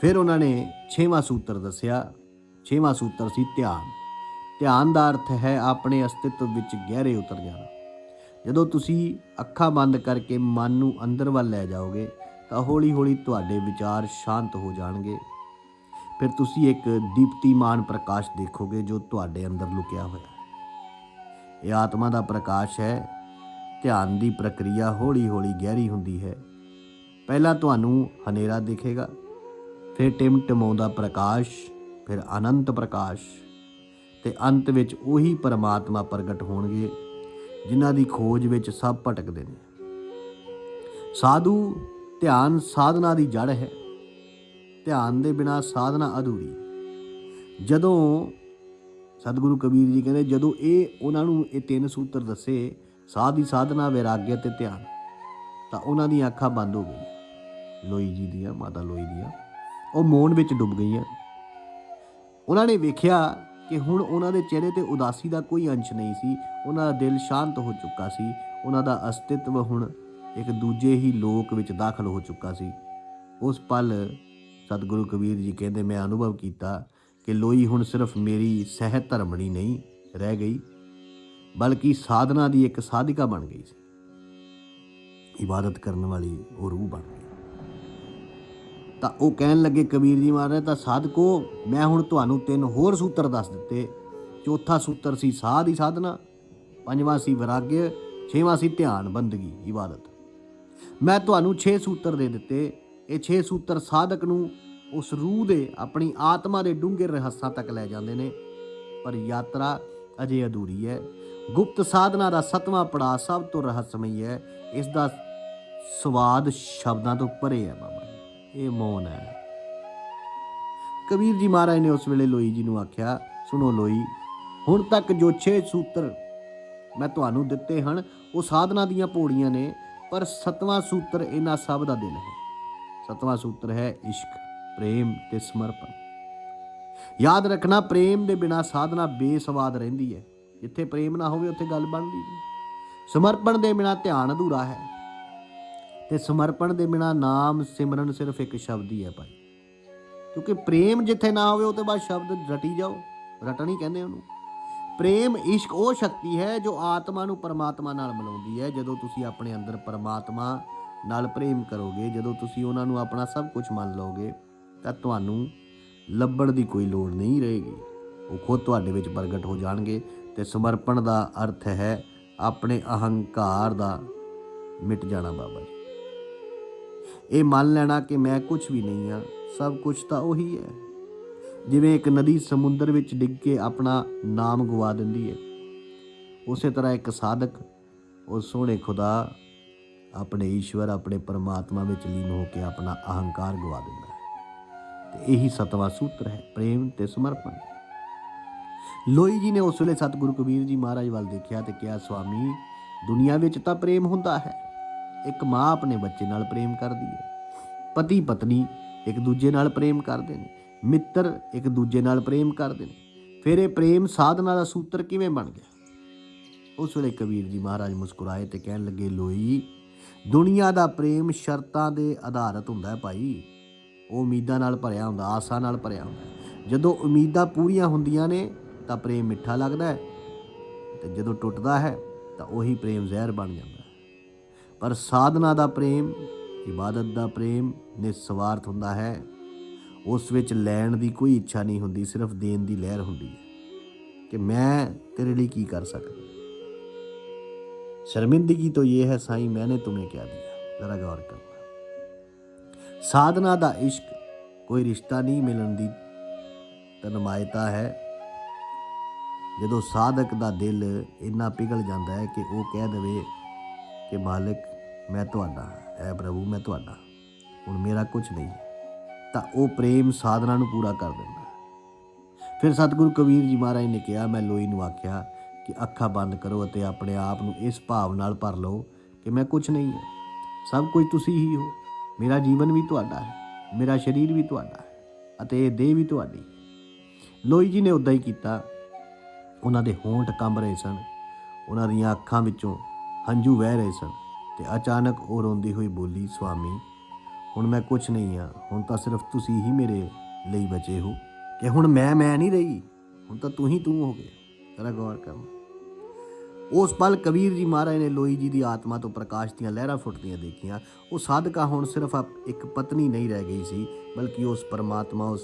ਫਿਰ ਉਹਨਾਂ ਨੇ ਛੇਵਾਂ ਸੂਤਰ ਦੱਸਿਆ। ਛੇਵਾਂ ਸੂਤਰ ਸੀ ਧਿਆਨ। ਧਿਆਨ ਦਾ ਅਰਥ ਹੈ ਆਪਣੇ ਅਸਤਿਤਵ ਵਿੱਚ ਗਹਿਰੇ ਉਤਰ ਜਾਣਾ। ਜਦੋਂ ਤੁਸੀਂ ਅੱਖਾਂ ਬੰਦ ਕਰਕੇ ਮਨ ਨੂੰ ਅੰਦਰ ਵੱਲ ਲੈ ਜਾਓਗੇ, ਤਾਂ ਹੌਲੀ-ਹੌਲੀ ਤੁਹਾਡੇ ਵਿਚਾਰ ਸ਼ਾਂਤ ਹੋ ਜਾਣਗੇ। ਫਿਰ ਤੁਸੀਂ ਇੱਕ ਦੀਪਤੀਮਾਨ ਪ੍ਰਕਾਸ਼ ਦੇਖੋਗੇ ਜੋ ਤੁਹਾਡੇ ਅੰਦਰ ਲੁਕਿਆ ਹੋਇਆ ਹੈ। ਇਹ ਆਤਮਾ ਦਾ ਪ੍ਰਕਾਸ਼ ਹੈ। ਧਿਆਨ ਦੀ ਪ੍ਰਕਿਰਿਆ ਹੌਲੀ-ਹੌਲੀ ਗਹਿਰੀ ਹੁੰਦੀ ਹੈ। ਪਹਿਲਾਂ ਤੁਹਾਨੂੰ ਹਨੇਰਾ ਦਿਖੇਗਾ, ਫਿਰ ਟਿਮਟਿਮਾਉਂਦਾ ਪ੍ਰਕਾਸ਼, ਫਿਰ ਅਨੰਤ ਪ੍ਰਕਾਸ਼। ਤੇ ਅੰਤ ਵਿੱਚ ਉਹੀ ਪਰਮਾਤਮਾ ਪ੍ਰਗਟ ਹੋਣਗੇ, ਜਿਨ੍ਹਾਂ ਦੀ ਖੋਜ ਵਿੱਚ ਸਭ ਭਟਕਦੇ ਨੇ। ਸਾਧੂ ਧਿਆਨ ਸਾਧਨਾ ਦੀ ਜੜ ਹੈ। ਧਿਆਨ ਦੇ ਬਿਨਾ ਸਾਧਨਾ ਅਧੂਰੀ। ਜਦੋਂ ਸਤਿਗੁਰੂ ਕਬੀਰ ਜੀ ਕਹਿੰਦੇ, ਜਦੋਂ ਇਹ ਉਹਨਾਂ ਨੂੰ ਇਹ ਤਿੰਨ ਸੂਤਰ ਦੱਸੇ, ਸਾਧ ਦੀ ਸਾਧਨਾ ਵੈਰਾਗਿਆ ਤੇ ਧਿਆਨ, ਤਾਂ ਉਹਨਾਂ ਦੀਆਂ ਅੱਖਾਂ ਬੰਦ ਹੋ ਗਈਆਂ। ਲੋਈ ਜੀ ਦੀਆਂ, ਮਾਤਾ ਲੋਈ ਦੀਆਂ, ਉਹ ਮੋਨ ਵਿੱਚ ਡੁੱਬ ਗਈਆਂ। ਉਹਨਾਂ ਨੇ ਵੇਖਿਆ ਕਿ ਹੁਣ ਉਹਨਾਂ ਦੇ ਚਿਹਰੇ ਤੇ ਉਦਾਸੀ ਦਾ ਕੋਈ ਅੰਸ਼ ਨਹੀਂ ਸੀ, ਉਹਨਾਂ ਦਾ ਦਿਲ ਸ਼ਾਂਤ ਹੋ ਚੁੱਕਾ ਸੀ, ਉਹਨਾਂ ਦਾ ਅਸਤਿਤਵ ਹੁਣ ਇੱਕ ਦੂਜੇ ਹੀ ਲੋਕ ਵਿੱਚ ਦਾਖਲ ਹੋ ਚੁੱਕਾ ਸੀ। ਉਸ ਪਲ ਸਤਿਗੁਰੂ ਕਬੀਰ ਜੀ ਕਹਿੰਦੇ, ਮੈਂ ਅਨੁਭਵ ਕੀਤਾ ਕਿ ਲੋਈ ਹੁਣ ਸਿਰਫ ਮੇਰੀ ਸਹਿਤ ਧਰਮਣੀ ਨਹੀਂ ਰਹਿ ਗਈ, ਬਲਕਿ ਸਾਧਨਾ ਦੀ ਇੱਕ ਸਾਧਿਕਾ ਬਣ ਗਈ ਸੀ। ਇਬਾਦਤ ਕਰਨ ਵਾਲੀ ਉਹ ਰੂਹ ਬਣ ਗਈ ਤਾਂ ਉਹ ਕਹਿਣ ਲੱਗੇ, ਕਬੀਰ ਜੀ ਮਹਾਰਾਜ, ਤਾਂ ਸਾਧਕੋ, ਮੈਂ ਹੁਣ ਤੁਹਾਨੂੰ ਤਿੰਨ ਹੋਰ ਸੂਤਰ ਦੱਸ ਦਿੱਤੇ। ਚੌਥਾ ਸੂਤਰ ਸੀ ਸਾਧ ਦੀ ਸਾਧਨਾ, ਪੰਜਵਾਂ ਸੀ ਵਿਰਾਗਯ, ਛੇਵਾਂ ਸੀ ਧਿਆਨ, ਬੰਦਗੀ, ਇਬਾਦਤ। ਮੈਂ ਤੁਹਾਨੂੰ 6 ਸੂਤਰ ਦੇ ਦਿੱਤੇ। ਇਹ 6 ਸੂਤਰ ਸਾਧਕ ਨੂੰ ਉਸ ਰੂਹ ਦੇ, ਆਪਣੀ ਆਤਮਾ ਦੇ ਡੂੰਘੇ ਰਹੱਸਾਂ ਤੱਕ ਲੈ ਜਾਂਦੇ ਨੇ। ਪਰ ਯਾਤਰਾ ਅਜੇ ਅਧੂਰੀ ਹੈ। ਗੁਪਤ ਸਾਧਨਾ ਦਾ ਸਤਵਾਂ ਪੜਾਅ ਸਭ ਤੋਂ ਰਹੱਸਮਈ ਹੈ। ਇਸ ਦਾ ਸਵਾਦ ਸ਼ਬਦਾਂ ਤੋਂ ਪਰੇ ਹੈ ਬਾਬਾ ਇਹ ਮੌਨ ਹੈ। ਕਬੀਰ ਜੀ ਮਹਾਰਾਜ ਨੇ ਉਸ ਵੇਲੇ ਲੋਈ ਜੀ ਨੂੰ ਆਖਿਆ, ਸੁਣੋ ਲੋਈ, ਹੁਣ ਤੱਕ ਜੋ ਛੇ ਸੂਤਰ ਮੈਂ ਤੁਹਾਨੂੰ ਦਿੱਤੇ ਹਨ, ਉਹ ਸਾਧਨਾ ਦੀਆਂ ਪੌੜੀਆਂ ਨੇ, ਪਰ ਸਤਵਾਂ ਸੂਤਰ ਇਹਨਾਂ ਸਭ ਦਾ ਦਿਲ ਹੈ। ਸਤਵਾਂ ਸੂਤਰ ਹੈ ਇਸ਼ਕ, ਪ੍ਰੇਮ ਤੇ ਸਮਰਪਣ। ਯਾਦ ਰੱਖਣਾ, ਪ੍ਰੇਮ ਦੇ ਬਿਨਾ ਸਾਧਨਾ ਬੇਸਵਾਦ ਰਹਿੰਦੀ ਹੈ। ਜਿੱਥੇ ਪ੍ਰੇਮ ਨਾ ਹੋਵੇ, ਉੱਥੇ ਗੱਲ ਬਣਦੀ ਨਹੀਂ। ਸਮਰਪਣ ਦੇ ਬਿਨਾ ਧਿਆਨ ਅਧੂਰਾ ਹੈ। ਤੇ ਸਮਰਪਣ ਦੇ ਬਿਨਾ ਨਾਮ ਸਿਮਰਨ ਸਿਰਫ ਇੱਕ ਸ਼ਬਦ ਹੀ ਹੈ ਭਾਈ। ਕਿਉਂਕਿ ਪ੍ਰੇਮ ਜਿੱਥੇ ਨਾ ਹੋਵੇ ਉਹ ਤੋਂ ਬਾਅਦ ਸ਼ਬਦ ਰਟੀ ਜਾਓ। ਰਟਣ ਹੀ ਕਹਿੰਦੇ ਉਹਨੂੰ। ਪ੍ਰੇਮ ਇਸ਼ਕ ਉਹ ਸ਼ਕਤੀ ਹੈ ਜੋ ਆਤਮਾ ਨੂੰ ਪਰਮਾਤਮਾ ਨਾਲ ਮਿਲਾਉਂਦੀ ਹੈ। ਜਦੋਂ ਤੁਸੀਂ ਆਪਣੇ ਅੰਦਰ ਪਰਮਾਤਮਾ ਨਾਲ ਪ੍ਰੇਮ ਕਰੋਗੇ, ਜਦੋਂ ਤੁਸੀਂ ਉਹਨਾਂ ਨੂੰ ਆਪਣਾ ਸਭ ਕੁਝ ਮੰਨ ਲਓਗੇ, ਤਾਂ ਤੁਹਾਨੂੰ ਲੱਭਣ ਦੀ ਕੋਈ ਲੋੜ ਨਹੀਂ ਰਹੇਗੀ। ਉਹ ਖੁਦ ਤੁਹਾਡੇ ਵਿੱਚ ਪ੍ਰਗਟ ਹੋ ਜਾਣਗੇ ਤੇ ਸਮਰਪਣ ਦਾ ਅਰਥ ਹੈ ਆਪਣੇ ਅਹੰਕਾਰ ਦਾ ਮਿਟ ਜਾਣਾ ਬਾਬਾ ਜੀ। ਇਹ ਮੰਨ ਲੈਣਾ ਕਿ ਮੈਂ ਕੁਝ ਵੀ ਨਹੀਂ ਹਾਂ, ਸਭ ਕੁਝ ਤਾਂ ਉਹੀ ਹੈ। ਜਿਵੇਂ ਇੱਕ ਨਦੀ ਸਮੁੰਦਰ ਵਿੱਚ ਡਿੱਗ ਕੇ ਆਪਣਾ ਨਾਮ ਗਵਾ ਦਿੰਦੀ ਹੈ। ਉਸੇ ਤਰ੍ਹਾਂ ਇੱਕ ਸਾਧਕ, ਉਹ ਸੋਹਣੇ ਖੁਦਾ ਆਪਣੇ ਈਸ਼ਵਰ, ਆਪਣੇ ਪਰਮਾਤਮਾ ਵਿੱਚ ਲੀਨ ਹੋ ਕੇ ਆਪਣਾ ਅਹੰਕਾਰ ਗਵਾ ਦਿੰਦਾ ਹੈ। ਤੇ ਇਹੀ ਸਤਵਾਂ ਸੂਤਰ ਹੈ, ਪ੍ਰੇਮ ਤੇ ਸਮਰਪਣ। ਲੋਈ ਜੀ ਨੇ ਉਸ ਵੇਲੇ ਸਤਿਗੁਰੂ ਕਬੀਰ ਜੀ ਮਹਾਰਾਜ ਵੱਲ ਦੇਖਿਆ ਤੇ ਕਿਹਾ ਸਵਾਮੀ ਦੁਨੀਆ ਵਿੱਚ ਤਾਂ ਪ੍ਰੇਮ ਹੁੰਦਾ ਹੈ। ਇੱਕ ਮਾਂ ਆਪਣੇ ਬੱਚੇ ਨਾਲ ਪ੍ਰੇਮ ਕਰਦੀ ਹੈ। ਪਤੀ ਪਤਨੀ ਇੱਕ ਦੂਜੇ ਨਾਲ ਪ੍ਰੇਮ ਕਰਦੇ ਨੇ। ਮਿੱਤਰ ਇੱਕ ਦੂਜੇ ਨਾਲ ਪ੍ਰੇਮ ਕਰਦੇ ਨੇ। ਫਿਰ ਇਹ ਪ੍ਰੇਮ ਸਾਧਨਾ ਦਾ ਸੂਤਰ ਕਿਵੇਂ ਬਣ ਗਿਆ? ਉਸ ਵੇਲੇ ਕਬੀਰ ਜੀ ਮਹਾਰਾਜ ਮੁਸਕੁਰਾਏ ਤੇ ਕਹਿਣ ਲੱਗੇ, ਲੋਈ, ਦੁਨੀਆ ਦਾ ਪ੍ਰੇਮ ਸ਼ਰਤਾਂ ਦੇ ਆਧਾਰਿਤ ਹੁੰਦਾ ਹੈ ਭਾਈ। ਉਹ ਉਮੀਦਾਂ ਨਾਲ ਭਰਿਆ ਹੁੰਦਾ, ਆਸਾਂ ਨਾਲ ਭਰਿਆ ਹੁੰਦਾ ਜਦੋਂ ਉਮੀਦਾਂ ਪੂਰੀਆਂ ਹੁੰਦੀਆਂ ਨੇ, ਤਾਂ ਪ੍ਰੇਮ ਮਿੱਠਾ ਲੱਗਦਾ ਹੈ। ਤੇ ਜਦੋਂ ਟੁੱਟਦਾ ਹੈ, ਤਾਂ ਉਹੀ ਪ੍ਰੇਮ ਜ਼ਹਿਰ ਬਣ ਜਾਂਦਾ ਪਰ ਸਾਧਨਾ ਦਾ ਪ੍ਰੇਮ, ਇਬਾਦਤ ਦਾ ਪ੍ਰੇਮ ਨਿਸਵਾਰਥ ਹੁੰਦਾ ਹੈ। ਉਸ ਵਿੱਚ ਲੈਣ ਦੀ ਕੋਈ ਇੱਛਾ ਨਹੀਂ ਹੁੰਦੀ, ਸਿਰਫ ਦੇਣ ਦੀ ਲਹਿਰ ਹੁੰਦੀ ਹੈ ਕਿ ਮੈਂ ਤੇਰੇ ਲਈ ਕੀ ਕਰ ਸਕਦਾ ਸ਼ਰਮਿੰਦਗੀ ਤੋਂ ਇਹ ਹੈ ਸਾਈਂ, ਮੈਨੇ ਤੁਮੇ ਕਿਆ ਦਿਆ ਜ਼ਰਾ ਗੌਰ ਕਰਨਾ ਸਾਧਨਾ ਦਾ ਇਸ਼ਕ ਕੋਈ ਰਿਸ਼ਤਾ ਨਹੀਂ ਮਿਲਣ ਦੀ ਤਨਮਾਇਤਾ ਹੈ। ਜਦੋਂ ਸਾਧਕ ਦਾ ਦਿਲ ਇੰਨਾ ਪਿਘਲ ਜਾਂਦਾ ਹੈ ਕਿ ਉਹ ਕਹਿ ਦਵੇ ਕਿ ਮਾਲਕ, ਮੈਂ ਤੁਹਾਡਾ, ਐ ਪ੍ਰਭੂ, ਮੈਂ ਤੁਹਾਡਾ। ਹੁਣ ਮੇਰਾ ਕੁਝ ਨਹੀਂ ਤਾਂ ਉਹ ਪ੍ਰੇਮ ਸਾਧਨਾ ਨੂੰ ਪੂਰਾ ਕਰ ਦਿੰਦਾ ਫਿਰ ਸਤਿਗੁਰੂ ਕਬੀਰ ਜੀ ਮਹਾਰਾਜ ਨੇ ਕਿਹਾ, ਮੈਂ ਲੋਈ ਨੂੰ ਆਖਿਆ ਕਿ ਅੱਖਾਂ ਬੰਦ ਕਰੋ ਅਤੇ ਆਪਣੇ ਆਪ ਨੂੰ ਇਸ ਭਾਵ ਨਾਲ ਭਰ ਲਓ ਕਿ ਮੈਂ ਕੁਝ ਨਹੀਂ ਹਾਂ। ਸਭ ਕੁਝ ਤੁਸੀਂ ਹੀ ਹੋ। ਮੇਰਾ ਜੀਵਨ ਵੀ ਤੁਹਾਡਾ ਹੈ। ਮੇਰਾ ਸਰੀਰ ਵੀ ਤੁਹਾਡਾ ਹੈ ਅਤੇ ਇਹ ਦੇਹ ਵੀ ਤੁਹਾਡੀ ਲੋਈ ਜੀ ਨੇ ਉਦਾਂ ਹੀ ਕੀਤਾ। ਉਹਨਾਂ ਦੇ ਹੋਂਠ ਕੰਬ ਰਹੇ ਸਨ। ਉਹਨਾਂ ਦੀਆਂ ਅੱਖਾਂ ਵਿੱਚੋਂ ਹੰਝੂ ਵਹਿ ਰਹੇ ਸਨ ਤੇ ਅਚਾਨਕ ਉਹ ਰੋਂਦੀ ਹੋਈ ਬੋਲੀ, ਸੁਆਮੀ, ਹੁਣ ਮੈਂ ਕੁਝ ਨਹੀਂ ਆ, ਹੁਣ ਤਾਂ ਸਿਰਫ ਤੁਸੀਂ ਹੀ ਮੇਰੇ ਲਈ ਬਚੇ ਹੋ। ਕਿ ਹੁਣ ਮੈਂ ਮੈਂ ਨਹੀਂ ਰਹੀ, ਹੁਣ ਤਾਂ ਤੂੰ ਹੀ ਤੂੰ ਹੋ ਗਿਆ। ਜਰਾ ਗੌਰ ਕਰ। ਉਸ ਪਲ ਕਬੀਰ ਜੀ ਮਹਾਰਾਜ ਨੇ ਲੋਈ ਜੀ ਦੀ ਆਤਮਾ ਤੋਂ ਪ੍ਰਕਾਸ਼ ਦੀਆਂ ਲਹਿਰਾਂ ਫੁੱਟਦੀਆਂ ਦੇਖੀਆਂ। ਉਹ ਸਾਧਕਾ ਹੁਣ ਸਿਰਫ ਆਪ- ਇੱਕ ਪਤਨੀ ਨਹੀਂ ਰਹਿ ਗਈ ਸੀ, ਬਲਕਿ ਉਸ ਪਰਮਾਤਮਾ, ਉਸ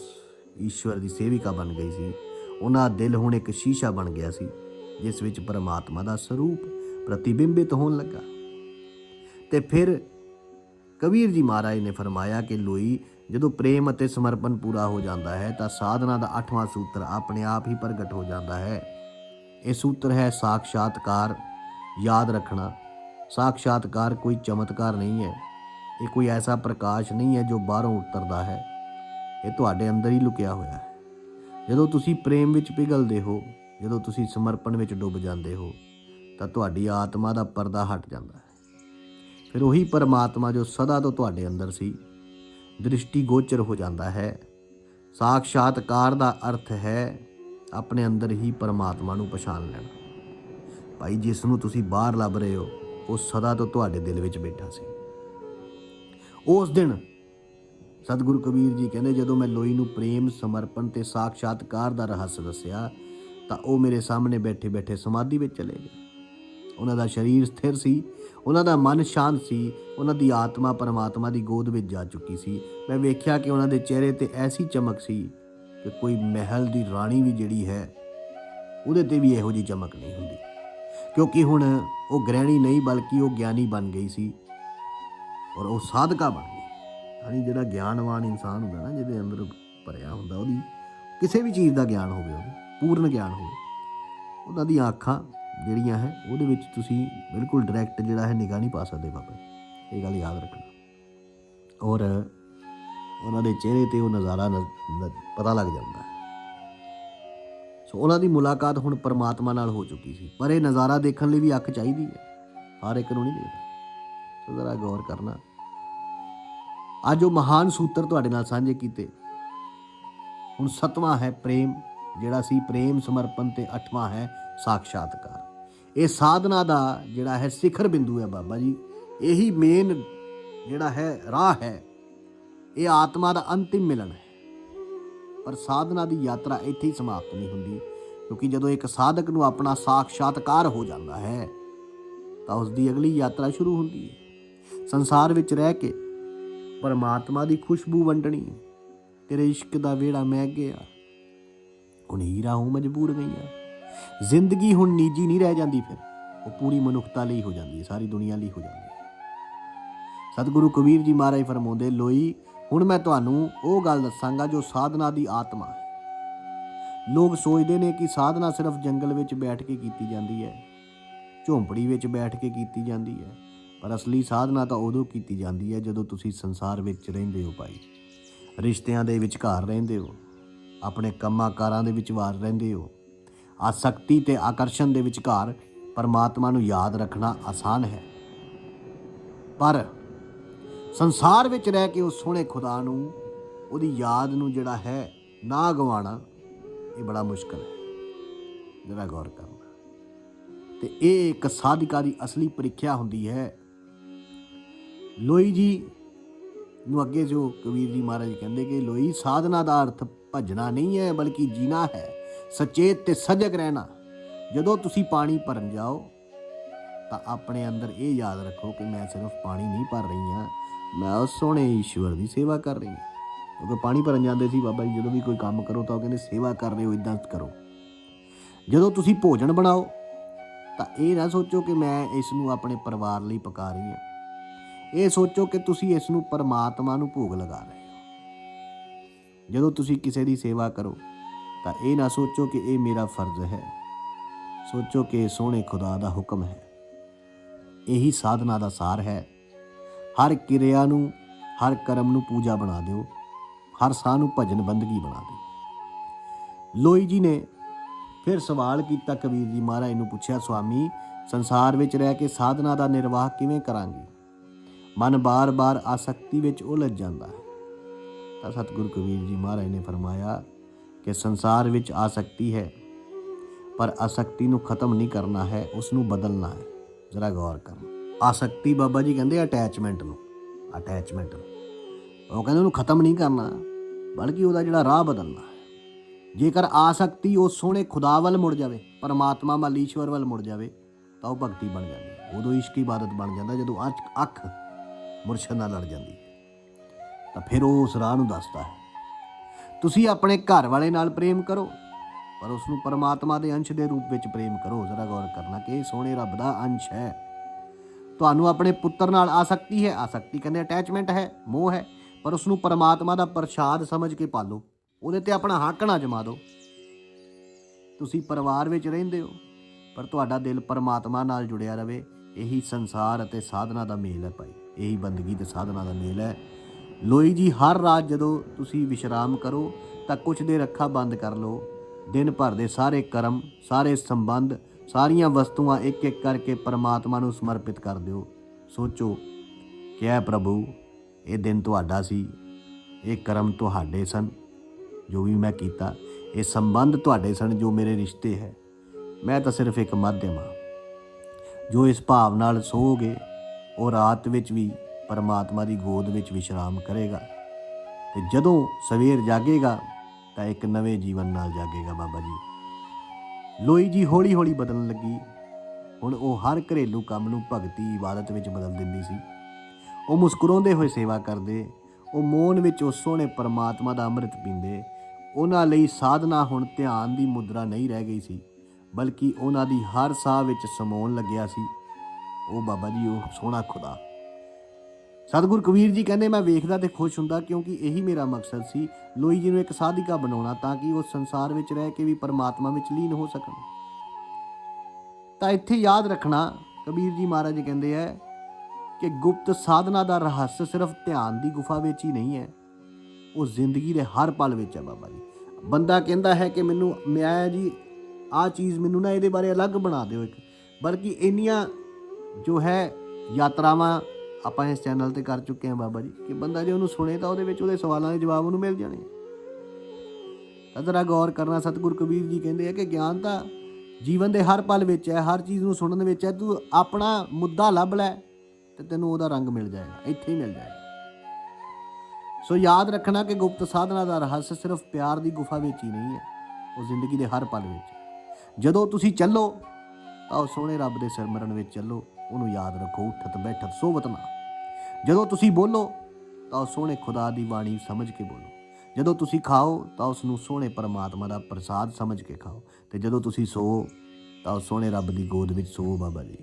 ਈਸ਼ਵਰ ਦੀ ਸੇਵਿਕਾ ਬਣ ਗਈ ਸੀ। ਉਹਨਾਂ ਦਾ ਦਿਲ ਹੁਣ ਇੱਕ ਸ਼ੀਸ਼ਾ ਬਣ ਗਿਆ ਸੀ, ਜਿਸ ਵਿੱਚ ਪਰਮਾਤਮਾ ਦਾ ਸਰੂਪ ਪ੍ਰਤੀਬਿੰਬਿਤ ਹੋਣ ਲੱਗਾ। ਤੇ ਫਿਰ ਕਬੀਰ ਜੀ ਮਹਾਰਾਜ ਨੇ ਫਰਮਾਇਆ ਕਿ ਲੋਈ, ਜਦੋਂ ਪ੍ਰੇਮ ਅਤੇ ਸਮਰਪਣ ਪੂਰਾ ਹੋ ਜਾਂਦਾ ਹੈ, ਤਾਂ ਸਾਧਨਾ ਦਾ ਅੱਠਵਾਂ ਸੂਤਰ ਆਪਣੇ ਆਪ ਹੀ ਪ੍ਰਗਟ ਹੋ ਜਾਂਦਾ ਹੈ। ਇਹ ਸੂਤਰ ਹੈ ਸਾਖਸ਼ਾਤਕਾਰ ਯਾਦ ਰੱਖਣਾ। ਸਾਖਸ਼ਾਤਕਾਰ ਕੋਈ ਚਮਤਕਾਰ ਨਹੀਂ ਹੈ। ਇਹ ਕੋਈ ਐਸਾ ਪ੍ਰਕਾਸ਼ ਨਹੀਂ ਹੈ ਜੋ ਬਾਹਰੋਂ ਉਤਰਦਾ ਹੈ। ਇਹ ਤੁਹਾਡੇ ਅੰਦਰ ਹੀ ਲੁਕਿਆ ਹੋਇਆ ਹੈ। ਜਦੋਂ ਤੁਸੀਂ ਪ੍ਰੇਮ ਵਿੱਚ ਪਿਘਲਦੇ ਹੋ, ਜਦੋਂ ਤੁਸੀਂ ਸਮਰਪਣ ਵਿੱਚ ਡੁੱਬ ਜਾਂਦੇ ਹੋ ਤਾਂ ਤੁਹਾਡੀ ਆਤਮਾ ਦਾ ਪਰਦਾ ਹਟ ਜਾਂਦਾ ਹੈ। ਫਿਰ ਉਹੀ ਪਰਮਾਤਮਾ ਜੋ ਸਦਾ ਤੋਂ ਤੁਹਾਡੇ ਅੰਦਰ ਸੀ, ਦ੍ਰਿਸ਼ਟੀ ਗੋਚਰ ਹੋ ਜਾਂਦਾ ਹੈ। ਸਾਖਸ਼ਾਤਕਾਰ ਦਾ ਅਰਥ ਹੈ ਆਪਣੇ ਅੰਦਰ ਹੀ ਪਰਮਾਤਮਾ ਨੂੰ ਪਛਾਣ ਲੈਣਾ। ਭਾਈ, ਜਿਸ ਨੂੰ ਤੁਸੀਂ ਬਾਹਰ ਲੱਭ ਰਹੇ ਹੋ, ਉਹ ਸਦਾ ਤੋਂ ਤੁਹਾਡੇ ਦਿਲ ਵਿੱਚ ਬੈਠਾ ਸੀ। ਉਸ ਦਿਨ ਸਤਿਗੁਰੂ ਕਬੀਰ ਜੀ ਕਹਿੰਦੇ, ਜਦੋਂ ਮੈਂ ਲੋਈ ਨੂੰ ਪ੍ਰੇਮ ਸਮਰਪਣ ਤੇ ਸਾਖਸ਼ਾਤਕਾਰ ਦਾ ਰਹੱਸ ਦੱਸਿਆ, ਤਾਂ ਉਹ ਮੇਰੇ ਸਾਹਮਣੇ ਬੈਠੇ ਬੈਠੇ ਸਮਾਧੀ ਵਿੱਚ ਚਲੇ ਗਏ। ਉਹਨਾਂ ਦਾ ਸਰੀਰ ਸਥਿਰ ਸੀ, ਉਹਨਾਂ ਦਾ ਮਨ ਸ਼ਾਂਤ ਸੀ, ਉਹਨਾਂ ਦੀ ਆਤਮਾ ਪਰਮਾਤਮਾ ਦੀ ਗੋਦ ਵਿੱਚ ਜਾ ਚੁੱਕੀ ਸੀ। ਮੈਂ ਵੇਖਿਆ ਕਿ ਉਹਨਾਂ ਦੇ ਚਿਹਰੇ ਤੇ ਐਸੀ ਚਮਕ ਸੀ ਕਿ ਕੋਈ ਮਹਿਲ ਦੀ ਰਾਣੀ ਵੀ ਜਿਹੜੀ ਹੈ, ਉਹਦੇ ਤੇ ਵੀ ਇਹੋ ਜਿਹੀ ਚਮਕ ਨਹੀਂ ਹੁੰਦੀ। ਕਿਉਂਕਿ ਹੁਣ ਉਹ ਗ੍ਰਹਿਣੀ ਨਹੀਂ, ਬਲਕਿ ਉਹ ਗਿਆਨੀ ਬਣ ਗਈ ਸੀ ਔਰ ਉਹ ਸਾਧਕਾ ਬਣ ਗਈ। ਯਾਨੀ ਜਿਹੜਾ ਗਿਆਨਵਾਨ ਇਨਸਾਨ ਹੁੰਦਾ ਨਾ, ਜਿਹਦੇ ਅੰਦਰ ਭਰਿਆ ਹੁੰਦਾ ਉਹਦੀ, ਕਿਸੇ ਵੀ ਚੀਜ਼ ਦਾ ਗਿਆਨ ਹੋਵੇ ਉਹਨੂੰ, ਪੂਰਨ ਗਿਆਨ ਹੋਵੇ, ਉਹਨਾਂ ਦੀਆਂ ਅੱਖਾਂ ਜਿਹੜੀਆਂ ਹੈ, ਉਹਦੇ ਵਿੱਚ ਤੁਸੀਂ ਬਿਲਕੁਲ ਡਾਇਰੈਕਟ ਜਿਹੜਾ ਹੈ ਨਿਗਾਹ ਨਹੀਂ ਪਾ ਸਕਦੇ ਬਾਬਾ ਇਹ ਗੱਲ ਯਾਦ ਰੱਖਣਾ। ਔਰ ਉਹਨਾਂ ਦੇ ਚਿਹਰੇ ਤੇ ਉਹ ਨਜ਼ਾਰਾ ਨ- ਪਤਾ ਲੱਗ ਜਾਂਦਾ ਹੈ। ਸੋ ਉਹਨਾਂ ਦੀ ਮੁਲਾਕਾਤ ਹੁਣ ਪਰਮਾਤਮਾ ਨਾਲ ਹੋ ਚੁੱਕੀ ਸੀ, ਪਰ ਇਹ ਨਜ਼ਾਰਾ ਦੇਖਣ ਲਈ ਵੀ ਅੱਖ ਚਾਹੀਦੀ ਹੈ। ਹਰ ਇੱਕ ਨੂੰ ਨਹੀਂ ਦੇਖਦਾ ਸੋ ਜ਼ਰਾ ਗੌਰ ਕਰਨਾ। ਅੱਜ ਉਹ ਮਹਾਨ ਸੂਤਰ ਤੁਹਾਡੇ ਨਾਲ ਸਾਂਝੇ ਕੀਤੇ। ਹੁਣ ਸਤਵਾਂ ਹੈ ਪ੍ਰੇਮ, ਜਿਹੜਾ ਸੀ ਪ੍ਰੇਮ ਸਮਰਪਣ ਤੇ ਅੱਠਵਾਂ ਹੈ ਸਾਖਸ਼ਾਤਕਾਰ। ਇਹ ਸਾਧਨਾ ਦਾ ਜਿਹੜਾ ਹੈ ਸਿਖਰ ਬਿੰਦੂ ਹੈ ਬਾਬਾ ਜੀ। ਇਹੀ ਮੇਨ ਜਿਹੜਾ ਹੈ ਰਾਹ ਹੈ। ਇਹ ਆਤਮਾ ਦਾ ਅੰਤਿਮ ਮਿਲਣ ਹੈ। ਪਰ ਸਾਧਨਾ ਦੀ ਯਾਤਰਾ ਇੱਥੇ ਹੀ ਸਮਾਪਤ ਨਹੀਂ ਹੁੰਦੀ, ਕਿਉਂਕਿ ਜਦੋਂ ਇੱਕ ਸਾਧਕ ਨੂੰ ਆਪਣਾ ਸਾਖਸ਼ਾਤਕਾਰ ਹੋ ਜਾਂਦਾ ਹੈ, ਤਾਂ ਉਸ ਦੀ ਅਗਲੀ ਯਾਤਰਾ ਸ਼ੁਰੂ ਹੁੰਦੀ ਹੈ। ਸੰਸਾਰ ਵਿੱਚ ਰਹਿ ਕੇ ਪਰਮਾਤਮਾ ਦੀ ਖੁਸ਼ਬੂ ਵੰਡਣੀ ਤੇਰੇ ਇਸ਼ਕ ਦਾ ਵੇੜਾ ਮੈਂ ਗਿਆ। ਹੁਣ ਹੀਰਾ ਹੂੰ ਮਜਬੂਰ ਗਈਆਂ। ਜ਼ਿੰਦਗੀ ਹੁਣ ਨਿੱਜੀ ਨਹੀਂ ਰਹਿ ਜਾਂਦੀ ਫਿਰ। ਉਹ ਪੂਰੀ ਮਨੁੱਖਤਾ ਲਈ ਹੋ ਜਾਂਦੀ ਹੈ, ਸਾਰੀ ਦੁਨੀਆ ਲਈ ਹੋ ਜਾਂਦੀ ਹੈ। ਸਤਿਗੁਰੂ ਕਬੀਰ ਜੀ ਮਹਾਰਾਜ ਫਰਮਾਉਂਦੇ, ਲੋਈ, ਹੁਣ ਮੈਂ ਤੁਹਾਨੂੰ ਉਹ ਗੱਲ ਦੱਸਾਂਗਾ ਜੋ ਸਾਧਨਾ ਦੀ ਆਤਮਾ ਹੈ। ਲੋਕ ਸੋਚਦੇ ਨੇ ਕਿ ਸਾਧਨਾ ਸਿਰਫ ਜੰਗਲ ਵਿੱਚ ਬੈਠ ਕੇ ਕੀਤੀ ਜਾਂਦੀ ਹੈ, ਝੌਂਪੜੀ ਵਿੱਚ ਬੈਠ ਕੇ ਕੀਤੀ ਜਾਂਦੀ ਹੈ, ਪਰ ਅਸਲੀ ਸਾਧਨਾ ਤਾਂ ਉਦੋਂ ਕੀਤੀ ਜਾਂਦੀ ਹੈ ਜਦੋਂ ਤੁਸੀਂ ਸੰਸਾਰ ਵਿੱਚ ਰਹਿੰਦੇ ਹੋ ਭਾਈ। ਰਿਸ਼ਤਿਆਂ ਦੇ ਵਿਚਕਾਰ ਰਹਿੰਦੇ ਹੋ, ਆਪਣੇ ਕੰਮਾਂ ਕਾਰਾਂ ਦੇ ਵਿਚਵਾਰ ਰਹਿੰਦੇ ਹੋ ਆਸਕਤੀ ਤੇ ਆਕਰਸ਼ਣ ਦੇ ਵਿਚਕਾਰ ਪਰਮਾਤਮਾ ਨੂੰ ਯਾਦ ਰੱਖਣਾ ਆਸਾਨ ਹੈ। ਪਰ ਸੰਸਾਰ ਵਿੱਚ ਰਹਿ ਕੇ ਉਸ ਸੋਹਣੇ ਖੁਦਾ ਨੂੰ, ਉਹਦੀ ਯਾਦ ਨੂੰ ਜਿਹੜਾ ਹੈ ਨਾ ਗਵਾਣਾ ਇਹ ਬੜਾ ਮੁਸ਼ਕਲ ਹੈ। ਜਰਾ ਗੌਰ ਕਰਨਾ ਤੇ ਇਹ ਇੱਕ ਸਾਧਿਕਾ ਦੀ ਅਸਲੀ ਪ੍ਰੀਖਿਆ ਹੁੰਦੀ ਹੈ। ਲੋਈ ਜੀ ਨੂੰ ਅੱਗੇ ਜੋ ਕਬੀਰ ਜੀ ਮਹਾਰਾਜ ਕਹਿੰਦੇ ਕਿ ਲੋਈ ਸਾਧਨਾ ਦਾ ਅਰਥ ਭਜਣਾ ਨਹੀਂ ਹੈ, ਬਲਕਿ ਜੀਣਾ ਹੈ। ਸਚੇਤ ਤੇ ਸਜਗ ਰਹਿਣਾ। ਜਦੋਂ ਤੁਸੀਂ ਪਾਣੀ ਭਰਨ ਜਾਓ, ਤਾਂ ਆਪਣੇ ਅੰਦਰ ਇਹ ਯਾਦ ਰੱਖੋ ਕਿ ਮੈਂ ਸਿਰਫ ਪਾਣੀ ਨਹੀਂ ਭਰ ਰਹੀ ਹਾਂ, ਮੈਂ ਉਸ ਸੋਹਣੇ ਈਸ਼ਵਰ ਦੀ ਸੇਵਾ ਕਰ ਰਹੀ ਹਾਂ। ਕਿਉਂਕਿ ਪਾਣੀ ਭਰਨ ਜਾਂਦੇ ਸੀ, ਬਾਬਾ ਜੀ, ਜਦੋਂ ਵੀ ਕੋਈ ਕੰਮ ਕਰੋ ਤਾਂ ਉਹ ਕਹਿੰਦੇ, ਸੇਵਾ ਕਰ ਰਹੇ ਹੋ, ਇਦਾਂ ਕਰੋ। ਜਦੋਂ ਤੁਸੀਂ ਭੋਜਨ ਬਣਾਓ, ਤਾਂ ਇਹ ਨਾ ਸੋਚੋ ਕਿ ਮੈਂ ਇਸ ਨੂੰ ਆਪਣੇ ਪਰਿਵਾਰ ਲਈ ਪਕਾ ਰਹੀ ਹਾਂ। ਇਹ ਸੋਚੋ ਕਿ ਤੁਸੀਂ ਇਸ ਨੂੰ ਪਰਮਾਤਮਾ ਨੂੰ ਭੋਗ ਲਗਾ ਰਹੇ ਹੋ। ਜਦੋਂ ਤੁਸੀਂ ਕਿਸੇ ਦੀ ਸੇਵਾ ਕਰੋ ਤਾਂ ਇਹ ਨਾ ਸੋਚੋ ਕਿ ਇਹ ਮੇਰਾ ਫਰਜ਼ ਹੈ। ਸੋਚੋ ਕਿ ਸੋਹਣੇ ਖੁਦਾ ਦਾ ਹੁਕਮ ਹੈ। ਇਹੀ ਸਾਧਨਾ ਦਾ ਸਾਰ ਹੈ। ਹਰ ਕਿਰਿਆ ਨੂੰ, ਹਰ ਕਰਮ ਨੂੰ ਪੂਜਾ ਬਣਾ ਦਿਓ। ਹਰ ਸਾਹ ਨੂੰ ਭਜਨ ਬੰਦਗੀ ਬਣਾ ਦਿਓ। ਲੋਈ ਜੀ ਨੇ ਫਿਰ ਸਵਾਲ ਕੀਤਾ ਕਬੀਰ ਜੀ ਮਹਾਰਾਜ ਨੂੰ ਪੁੱਛਿਆ ਸੁਆਮੀ ਸੰਸਾਰ ਵਿੱਚ ਰਹਿ ਕੇ ਸਾਧਨਾ ਦਾ ਨਿਰਵਾਹ ਕਿਵੇਂ ਕਰਾਂਗੇ? ਮਨ ਬਾਰ-ਬਾਰ ਆਸਕਤੀ ਵਿੱਚ ਉਲਝ ਜਾਂਦਾ ਹੈ। ਤਾਂ ਸਤਿਗੁਰੂ ਕਬੀਰ ਜੀ ਮਹਾਰਾਜ ਨੇ ਫਰਮਾਇਆ ਕਿ ਸੰਸਾਰ ਵਿੱਚ ਆਸਕਤੀ ਹੈ, ਪਰ ਆਸਕਤੀ ਨੂੰ ਖਤਮ ਨਹੀਂ ਕਰਨਾ ਹੈ ਉਸ ਨੂੰ ਬਦਲਣਾ ਹੈ। ਜ਼ਰਾ ਗੌਰ ਕਰਨਾ ਆਸਕਤੀ ਬਾਬਾ ਜੀ ਕਹਿੰਦੇ ਅਟੈਚਮੈਂਟ ਨੂੰ ਅਟੈਚਮੈਂਟ ਨੂੰ। ਉਹ ਕਹਿੰਦੇ ਉਹਨੂੰ ਖਤਮ ਨਹੀਂ ਕਰਨਾ, ਬਲਕਿ ਉਹਦਾ ਜਿਹੜਾ ਰਾਹ ਬਦਲਣਾ ਹੈ। ਜੇਕਰ ਆਸਕਤੀ ਉਹ ਸੋਹਣੇ ਖੁਦਾ ਵੱਲ ਮੁੜ ਜਾਵੇ, ਪਰਮਾਤਮਾ ਵੱਲ ਈਸ਼ਵਰ ਵੱਲ ਮੁੜ ਜਾਵੇ, ਤਾਂ ਉਹ ਭਗਤੀ ਬਣ ਜਾਂਦੀ ਹੈ। ਉਦੋਂ ਇਸ਼ਕ ਇਬਾਦਤ ਬਣ ਜਾਂਦਾ, ਜਦੋਂ ਅੱਖ ਅੱਖ ਮੁਰਸ਼ਦ ਨਾਲ ਲੜ ਜਾਂਦੀ ਹੈ। ਤਾਂ ਫਿਰ ਉਹ ਉਸ ਰਾਹ ਨੂੰ ਦੱਸਦਾ ਹੈ। ਤੁਸੀਂ ਆਪਣੇ ਘਰ ਵਾਲੇ ਨਾਲ ਪ੍ਰੇਮ ਕਰੋ, ਪਰ ਉਸ ਨੂੰ ਪਰਮਾਤਮਾ ਦੇ ਅੰਸ਼ ਦੇ ਰੂਪ ਵਿੱਚ ਪ੍ਰੇਮ ਕਰੋ। ਜ਼ਰਾ ਗੌਰ ਕਰਨਾ ਕਿ ਇਹ ਸੋਹਣੇ ਰੱਬ ਦਾ ਅੰਸ਼ ਹੈ। ਤੁਹਾਨੂੰ ਆਪਣੇ ਪੁੱਤਰ ਨਾਲ ਆਸਕਤੀ ਹੈ। ਆਸਕਤੀ ਕਹਿੰਦੇ ਅਟੈਚਮੈਂਟ ਹੈ, ਮੋਹ ਹੈ, ਪਰ ਉਸ ਨੂੰ ਪਰਮਾਤਮਾ ਦਾ ਪ੍ਰਸ਼ਾਦ ਸਮਝ ਕੇ ਪਾਲੋ। ਉਹਦੇ ਤੇ ਆਪਣਾ ਹੱਕ ਨਾ ਜਮਾ ਦਿਓ। ਤੁਸੀਂ ਪਰਿਵਾਰ ਵਿੱਚ ਰਹਿੰਦੇ ਹੋ, ਪਰ ਤੁਹਾਡਾ ਦਿਲ ਪਰਮਾਤਮਾ ਨਾਲ ਜੁੜਿਆ ਰਵੇ ਇਹੀ ਸੰਸਾਰ ਅਤੇ ਸਾਧਨਾ ਦਾ ਮੇਲ ਹੈ ਭਾਈ। ਇਹੀ ਬੰਦਗੀ ਤੇ ਸਾਧਨਾ ਦਾ ਮੇਲ ਹੈ। ਲੋਈ ਜੀ, ਹਰ ਰਾਤ ਜਦੋਂ ਤੁਸੀਂ ਵਿਸ਼ਰਾਮ ਕਰੋ ਤਾਂ ਕੁਝ ਦੇਰ ਅੱਖਾਂ ਬੰਦ ਕਰ ਲਓ। ਦਿਨ ਭਰ ਦੇ ਸਾਰੇ ਕਰਮ, ਸਾਰੇ ਸੰਬੰਧ, ਸਾਰੀਆਂ ਵਸਤੂਆਂ ਇੱਕ ਇੱਕ ਕਰਕੇ ਪਰਮਾਤਮਾ ਨੂੰ ਸਮਰਪਿਤ ਕਰ ਦਿਓ। ਸੋਚੋ ਕਿ ਐ ਪ੍ਰਭੂ, ਇਹ ਦਿਨ ਤੁਹਾਡਾ ਸੀ, ਇਹ ਕਰਮ ਤੁਹਾਡੇ ਸਨ, ਜੋ ਵੀ ਮੈਂ ਕੀਤਾ, ਇਹ ਸੰਬੰਧ ਤੁਹਾਡੇ ਸਨ ਜੋ ਮੇਰੇ ਰਿਸ਼ਤੇ ਹੈ। ਮੈਂ ਤਾਂ ਸਿਰਫ ਇੱਕ ਮਾਧਿਅਮ ਹਾਂ। ਜੋ ਇਸ ਭਾਵ ਨਾਲ ਸੋਗੇ ਉਹ ਰਾਤ ਵਿੱਚ ਵੀ ਪਰਮਾਤਮਾ ਦੀ ਗੋਦ ਵਿੱਚ ਵਿਸ਼ਰਾਮ ਕਰੇਗਾ ਤੇ ਜਦੋਂ ਸਵੇਰ ਜਾਗੇਗਾ ਤਾਂ ਇੱਕ ਨਵੇਂ ਜੀਵਨ ਨਾਲ ਜਾਗੇਗਾ ਬਾਬਾ ਜੀ। ਲੋਈ ਜੀ ਹੌਲੀ ਹੌਲੀ ਬਦਲਣ ਲੱਗੀ। ਹੁਣ ਉਹ ਹਰ ਘਰੇਲੂ ਕੰਮ ਨੂੰ ਭਗਤੀ, ਇਬਾਦਤ ਵਿੱਚ ਬਦਲ ਦਿੰਦੀ ਸੀ। ਉਹ ਮੁਸਕਰਾਉਂਦੇ ਹੋਏ ਸੇਵਾ ਕਰਦੇ, ਉਹ ਮੋਨ ਵਿੱਚ ਉਸ ਸੋਹਣੇ ਪਰਮਾਤਮਾ ਦਾ ਅੰਮ੍ਰਿਤ ਪੀਂਦੇ। ਉਹਨਾਂ ਲਈ ਸਾਧਨਾ ਹੁਣ ਧਿਆਨ ਦੀ ਮੁਦਰਾ ਨਹੀਂ ਰਹਿ ਗਈ ਸੀ, ਬਲਕਿ ਉਹਨਾਂ ਦੀ ਹਰ ਸਾਹ ਵਿੱਚ ਸਮਾਉਣ ਲੱਗਿਆ ਸੀ। ਉਹ ਬਾਬਾ ਜੀ, ਉਹ ਸੋਹਣਾ ਖੁਦਾ। ਸਤਿਗੁਰ ਕਬੀਰ ਜੀ ਕਹਿੰਦੇ, ਮੈਂ ਵੇਖਦਾ ਤੇ ਖੁਸ਼ ਹੁੰਦਾ ਕਿਉਂਕਿ ਇਹੀ ਮੇਰਾ ਮਕਸਦ ਸੀ, ਲੋਈ ਜੀ ਨੂੰ ਇੱਕ ਸਾਧਿਕਾ ਬਣਾਉਣਾ ਤਾਂ ਕਿ ਉਹ ਸੰਸਾਰ ਵਿੱਚ ਰਹਿ ਕੇ ਵੀ ਪਰਮਾਤਮਾ ਵਿੱਚ ਲੀਨ ਹੋ ਸਕਣ। ਤਾਂ ਇੱਥੇ ਯਾਦ ਰੱਖਣਾ, ਕਬੀਰ ਜੀ ਮਹਾਰਾਜ ਕਹਿੰਦੇ ਆ ਕਿ ਗੁਪਤ ਸਾਧਨਾ ਦਾ ਰਹੱਸ ਸਿਰਫ ਧਿਆਨ ਦੀ ਗੁਫਾ ਵਿੱਚ ਹੀ ਨਹੀਂ ਹੈ, ਉਹ ਜ਼ਿੰਦਗੀ ਦੇ ਹਰ ਪਲ ਵਿੱਚ ਹੈ ਬਾਬਾ ਜੀ। ਬੰਦਾ ਕਹਿੰਦਾ ਹੈ ਕਿ ਮੈਨੂੰ, ਮੈਂ ਜੀ, ਆਹ ਚੀਜ਼ ਮੈਨੂੰ ਨਾ ਇਹਦੇ ਬਾਰੇ ਅਲੱਗ ਬਣਾ ਦਿਓ ਇੱਕ, ਬਲਕਿ ਇੰਨੀਆਂ ਜੋ ਹੈ ਯਾਤਰਾਵਾਂ ਆਪਾਂ ਇਸ ਚੈਨਲ ਤੇ ਕਰ ਚੁੱਕੇ ਹਾਂ ਬਾਬਾ ਜੀ। ਕਿ ਬੰਦਾ ਜੇ ਉਹਨੂੰ ਸੁਣੇ ਤਾਂ ਉਹਦੇ ਵਿੱਚ ਉਹਦੇ ਸਵਾਲਾਂ ਦੇ ਜਵਾਬ ਉਹਨੂੰ ਮਿਲ ਜਾਣੇ ਤਾਂ ਜ਼ਰਾ ਗੌਰ ਕਰਨਾ, ਸਤਿਗੁਰ ਕਬੀਰ ਜੀ ਕਹਿੰਦੇ ਆ ਕਿ ਗਿਆਨ ਤਾਂ ਜੀਵਨ ਦੇ ਹਰ ਪਲ ਵਿੱਚ ਹੈ, ਹਰ ਚੀਜ਼ ਨੂੰ ਸੁਣਨ ਵਿੱਚ ਹੈ। ਤੂੰ ਆਪਣਾ ਮੁੱਦਾ ਲੱਭ ਲੈ ਤੇ ਤੈਨੂੰ ਉਹਦਾ ਰੰਗ ਮਿਲ ਜਾਏਗਾ, ਇੱਥੇ ਹੀ ਮਿਲ ਜਾਏਗਾ। ਸੋ ਯਾਦ ਰੱਖਣਾ ਕਿ ਗੁਪਤ ਸਾਧਨਾ ਦਾ ਰਹੱਸ ਸਿਰਫ ਪਿਆਰ ਦੀ ਗੁਫਾ ਵਿੱਚ ਹੀ ਨਹੀਂ ਹੈ, ਉਹ ਜ਼ਿੰਦਗੀ ਦੇ ਹਰ ਪਲ ਵਿੱਚ। ਜਦੋਂ ਤੁਸੀਂ ਚੱਲੋ, ਤਾਂ ਉਹ ਸੋਹਣੇ ਰੱਬ ਦੇ ਸਿਮਰਨ ਵਿੱਚ ਚੱਲੋ। ਉਹਨੂੰ ਯਾਦ ਰੱਖੋ, ਉੱਠਤ ਬੈਠਤ ਸੋਵਤ ਨਾ। ਜਦੋਂ ਤੁਸੀਂ ਬੋਲੋ, ਤਾਂ ਉਹ ਸੋਹਣੇ ਖੁਦਾ ਦੀ ਬਾਣੀ ਸਮਝ ਕੇ ਬੋਲੋ। ਜਦੋਂ ਤੁਸੀਂ ਖਾਓ, ਤਾਂ ਉਸ ਨੂੰ ਸੋਹਣੇ ਪਰਮਾਤਮਾ ਦਾ ਪ੍ਰਸਾਦ ਸਮਝ ਕੇ ਖਾਓ। ਤੇ ਜਦੋਂ ਤੁਸੀਂ ਸੋ, ਤਾਂ ਉਹ ਸੋਹਣੇ ਰੱਬ ਦੀ ਗੋਦ ਵਿੱਚ ਸੋ ਬਾਬਾ ਜੀ।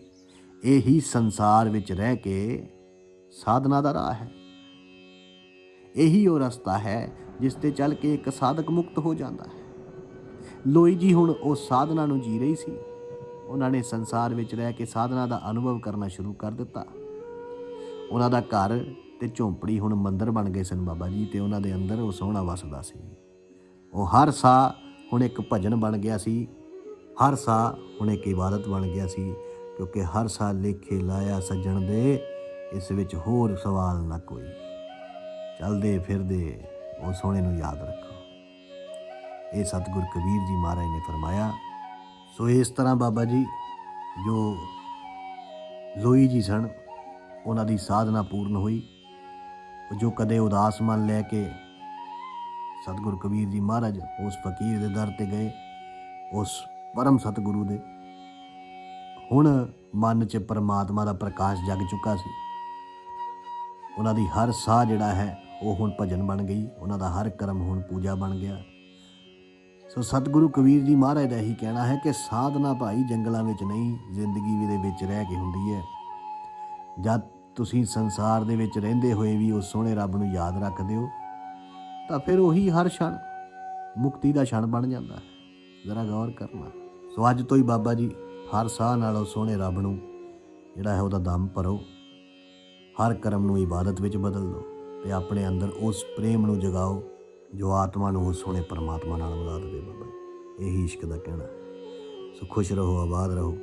ਇਹੀ ਸੰਸਾਰ ਵਿੱਚ ਰਹਿ ਕੇ ਸਾਧਨਾ ਦਾ ਰਾਹ ਹੈ। ਇਹੀ ਉਹ ਰਸਤਾ ਹੈ ਜਿਸ ਤੇ ਚੱਲ ਕੇ ਇੱਕ ਸਾਧਕ ਮੁਕਤ ਹੋ ਜਾਂਦਾ ਹੈ। ਲੋਈ ਜੀ ਹੁਣ ਉਹ ਸਾਧਨਾ ਨੂੰ ਜੀ ਰਹੀ ਸੀ। ਉਹਨਾਂ ਨੇ ਸੰਸਾਰ ਵਿੱਚ ਰਹਿ ਕੇ ਸਾਧਨਾ ਦਾ ਅਨੁਭਵ ਕਰਨਾ ਸ਼ੁਰੂ ਕਰ ਦਿੱਤਾ। ਉਹਨਾਂ ਦਾ ਘਰ ਤੇ ਝੌਂਪੜੀ ਹੁਣ ਮੰਦਰ ਬਣ ਗਏ ਸਨ ਬਾਬਾ ਜੀ ਤੇ ਉਹਨਾਂ ਦੇ ਅੰਦਰ ਉਹ ਸੋਹਣਾ ਵਸਦਾ ਸੀ। ਉਹ ਹਰ ਸਾਹ ਹੁਣ ਇੱਕ ਭਜਨ ਬਣ ਗਿਆ ਸੀ। ਹਰ ਸਾਹ ਹੁਣ ਇੱਕ ਇਬਾਦਤ ਬਣ ਗਿਆ ਸੀ ਕਿਉਂਕਿ ਹਰ ਸਾਹ ਲੇਖੇ ਲਾਇਆ ਸੱਜਣ ਦੇ, ਇਸ ਵਿੱਚ ਹੋਰ ਸਵਾਲ ਨਾ ਕੋਈ। ਚਲਦੇ ਫਿਰਦੇ ਉਹ ਸੋਹਣੇ ਨੂੰ ਯਾਦ ਰੱਖੋ। ਇਹ ਸਤਿਗੁਰ ਕਬੀਰ ਜੀ ਮਹਾਰਾਜ ਨੇ ਫਰਮਾਇਆ ਸੋ ਇਸ ਤਰ੍ਹਾਂ ਬਾਬਾ ਜੀ ਜੋ ਲੋਈ ਜੀ ਸਨ, ਉਹਨਾਂ ਦੀ ਸਾਧਨਾ ਪੂਰਨ ਹੋਈ। ਜੋ ਕਦੇ ਉਦਾਸ ਮਨ ਲੈ ਕੇ ਸਤਿਗੁਰ ਕਬੀਰ ਜੀ ਮਹਾਰਾਜ ਉਸ ਫਕੀਰ ਦੇ ਦਰ ਤੇ ਗਏ, ਉਸ ਪਰਮ ਸਤਿਗੁਰੂ ਦੇ। ਹੁਣ ਮਨ 'ਚ ਪਰਮਾਤਮਾ ਦਾ ਪ੍ਰਕਾਸ਼ ਜਗ ਚੁੱਕਾ ਸੀ। ਉਹਨਾਂ ਦੀ ਹਰ ਸਾਹ ਜਿਹੜਾ ਹੈ, ਉਹ ਹੁਣ ਭਜਨ ਬਣ ਗਈ। ਉਹਨਾਂ ਦਾ ਹਰ ਕਰਮ ਹੁਣ ਪੂਜਾ ਬਣ ਗਿਆ। ਸੋ ਸਤਿਗੁਰੂ ਕਬੀਰ ਜੀ ਮਹਾਰਾਜ ਦਾ ਇਹੀ ਕਹਿਣਾ ਹੈ ਕਿ ਸਾਧਨਾ ਭਾਈ ਜੰਗਲਾਂ ਵਿੱਚ ਨਹੀਂ, ਜ਼ਿੰਦਗੀ ਦੇ ਵਿੱਚ ਰਹਿ ਕੇ ਹੁੰਦੀ ਹੈ। ਜਦ ਤੁਸੀਂ ਸੰਸਾਰ ਦੇ ਵਿੱਚ ਰਹਿੰਦੇ ਹੋਏ ਵੀ ਉਸ ਸੋਹਣੇ ਰੱਬ ਨੂੰ ਯਾਦ ਰੱਖਦੇ ਹੋ, ਤਾਂ ਫਿਰ ਉਹੀ ਹਰ ਛਣ, ਮੁਕਤੀ ਦਾ ਛਣ ਬਣ ਜਾਂਦਾ ਹੈ। ਜ਼ਰਾ ਗੌਰ ਕਰਨਾ। ਸੋ ਅੱਜ ਤੋਂ ਹੀ ਬਾਬਾ ਜੀ ਹਰ ਸਾਹ ਨਾਲ ਉਹ ਸੋਹਣੇ ਰੱਬ ਨੂੰ ਜਿਹੜਾ ਹੈ ਉਹਦਾ ਦਮ ਭਰੋ। ਹਰ ਕਰਮ ਨੂੰ ਇਬਾਦਤ ਵਿੱਚ ਬਦਲ ਦਿਓ ਤੇ ਆਪਣੇ ਅੰਦਰ ਉਸ ਪ੍ਰੇਮ ਨੂੰ ਜਗਾਓ ਜੋ ਆਤਮਾ ਨੂੰ ਉਸ ਸੋਹਣੇ ਪਰਮਾਤਮਾ ਨਾਲ ਮਿਲਾ ਦੇਵੇ ਬਾਬਾ ਇਹੀ ਇਸ਼ਕ ਦਾ ਕਹਿਣਾ ਸੋ ਖੁਸ਼ ਰਹੋ, ਆਬਾਦ ਰਹੋ।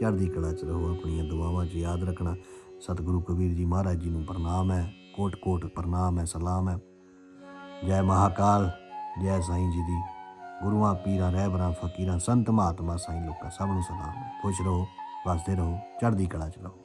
ਚੜ੍ਹਦੀ ਕਲਾ ਚ ਰਹੋ, ਆਪਣੀਆਂ ਦੁਆਵਾਂ 'ਚ ਯਾਦ ਰੱਖਣਾ। ਸਤਿਗੁਰੂ ਕਬੀਰ ਜੀ ਮਹਾਰਾਜ ਜੀ ਨੂੰ ਪ੍ਰਣਾਮ ਹੈ। ਕੋਟ ਕੋਟ ਪ੍ਰਣਾਮ ਹੈ, ਸਲਾਮ ਹੈ। ਜੈ ਮਹਾਕਾਲ, ਜੈ ਸਾਈਂ ਜੀ ਦੀ। ਗੁਰੂਆਂ, ਪੀਰਾਂ, ਰਹਿਬਰਾਂ, ਫਕੀਰਾਂ, ਸੰਤ ਮਹਾਤਮਾ ਸਾਈਂ ਲੋਕਾਂ, ਸਭ ਨੂੰ ਸਲਾਮ ਹੈ। ਖੁਸ਼ ਰਹੋ, ਵਸਦੇ ਰਹੋ, ਚੜ੍ਹਦੀ ਕਲਾ ਚ ਰਹੋ।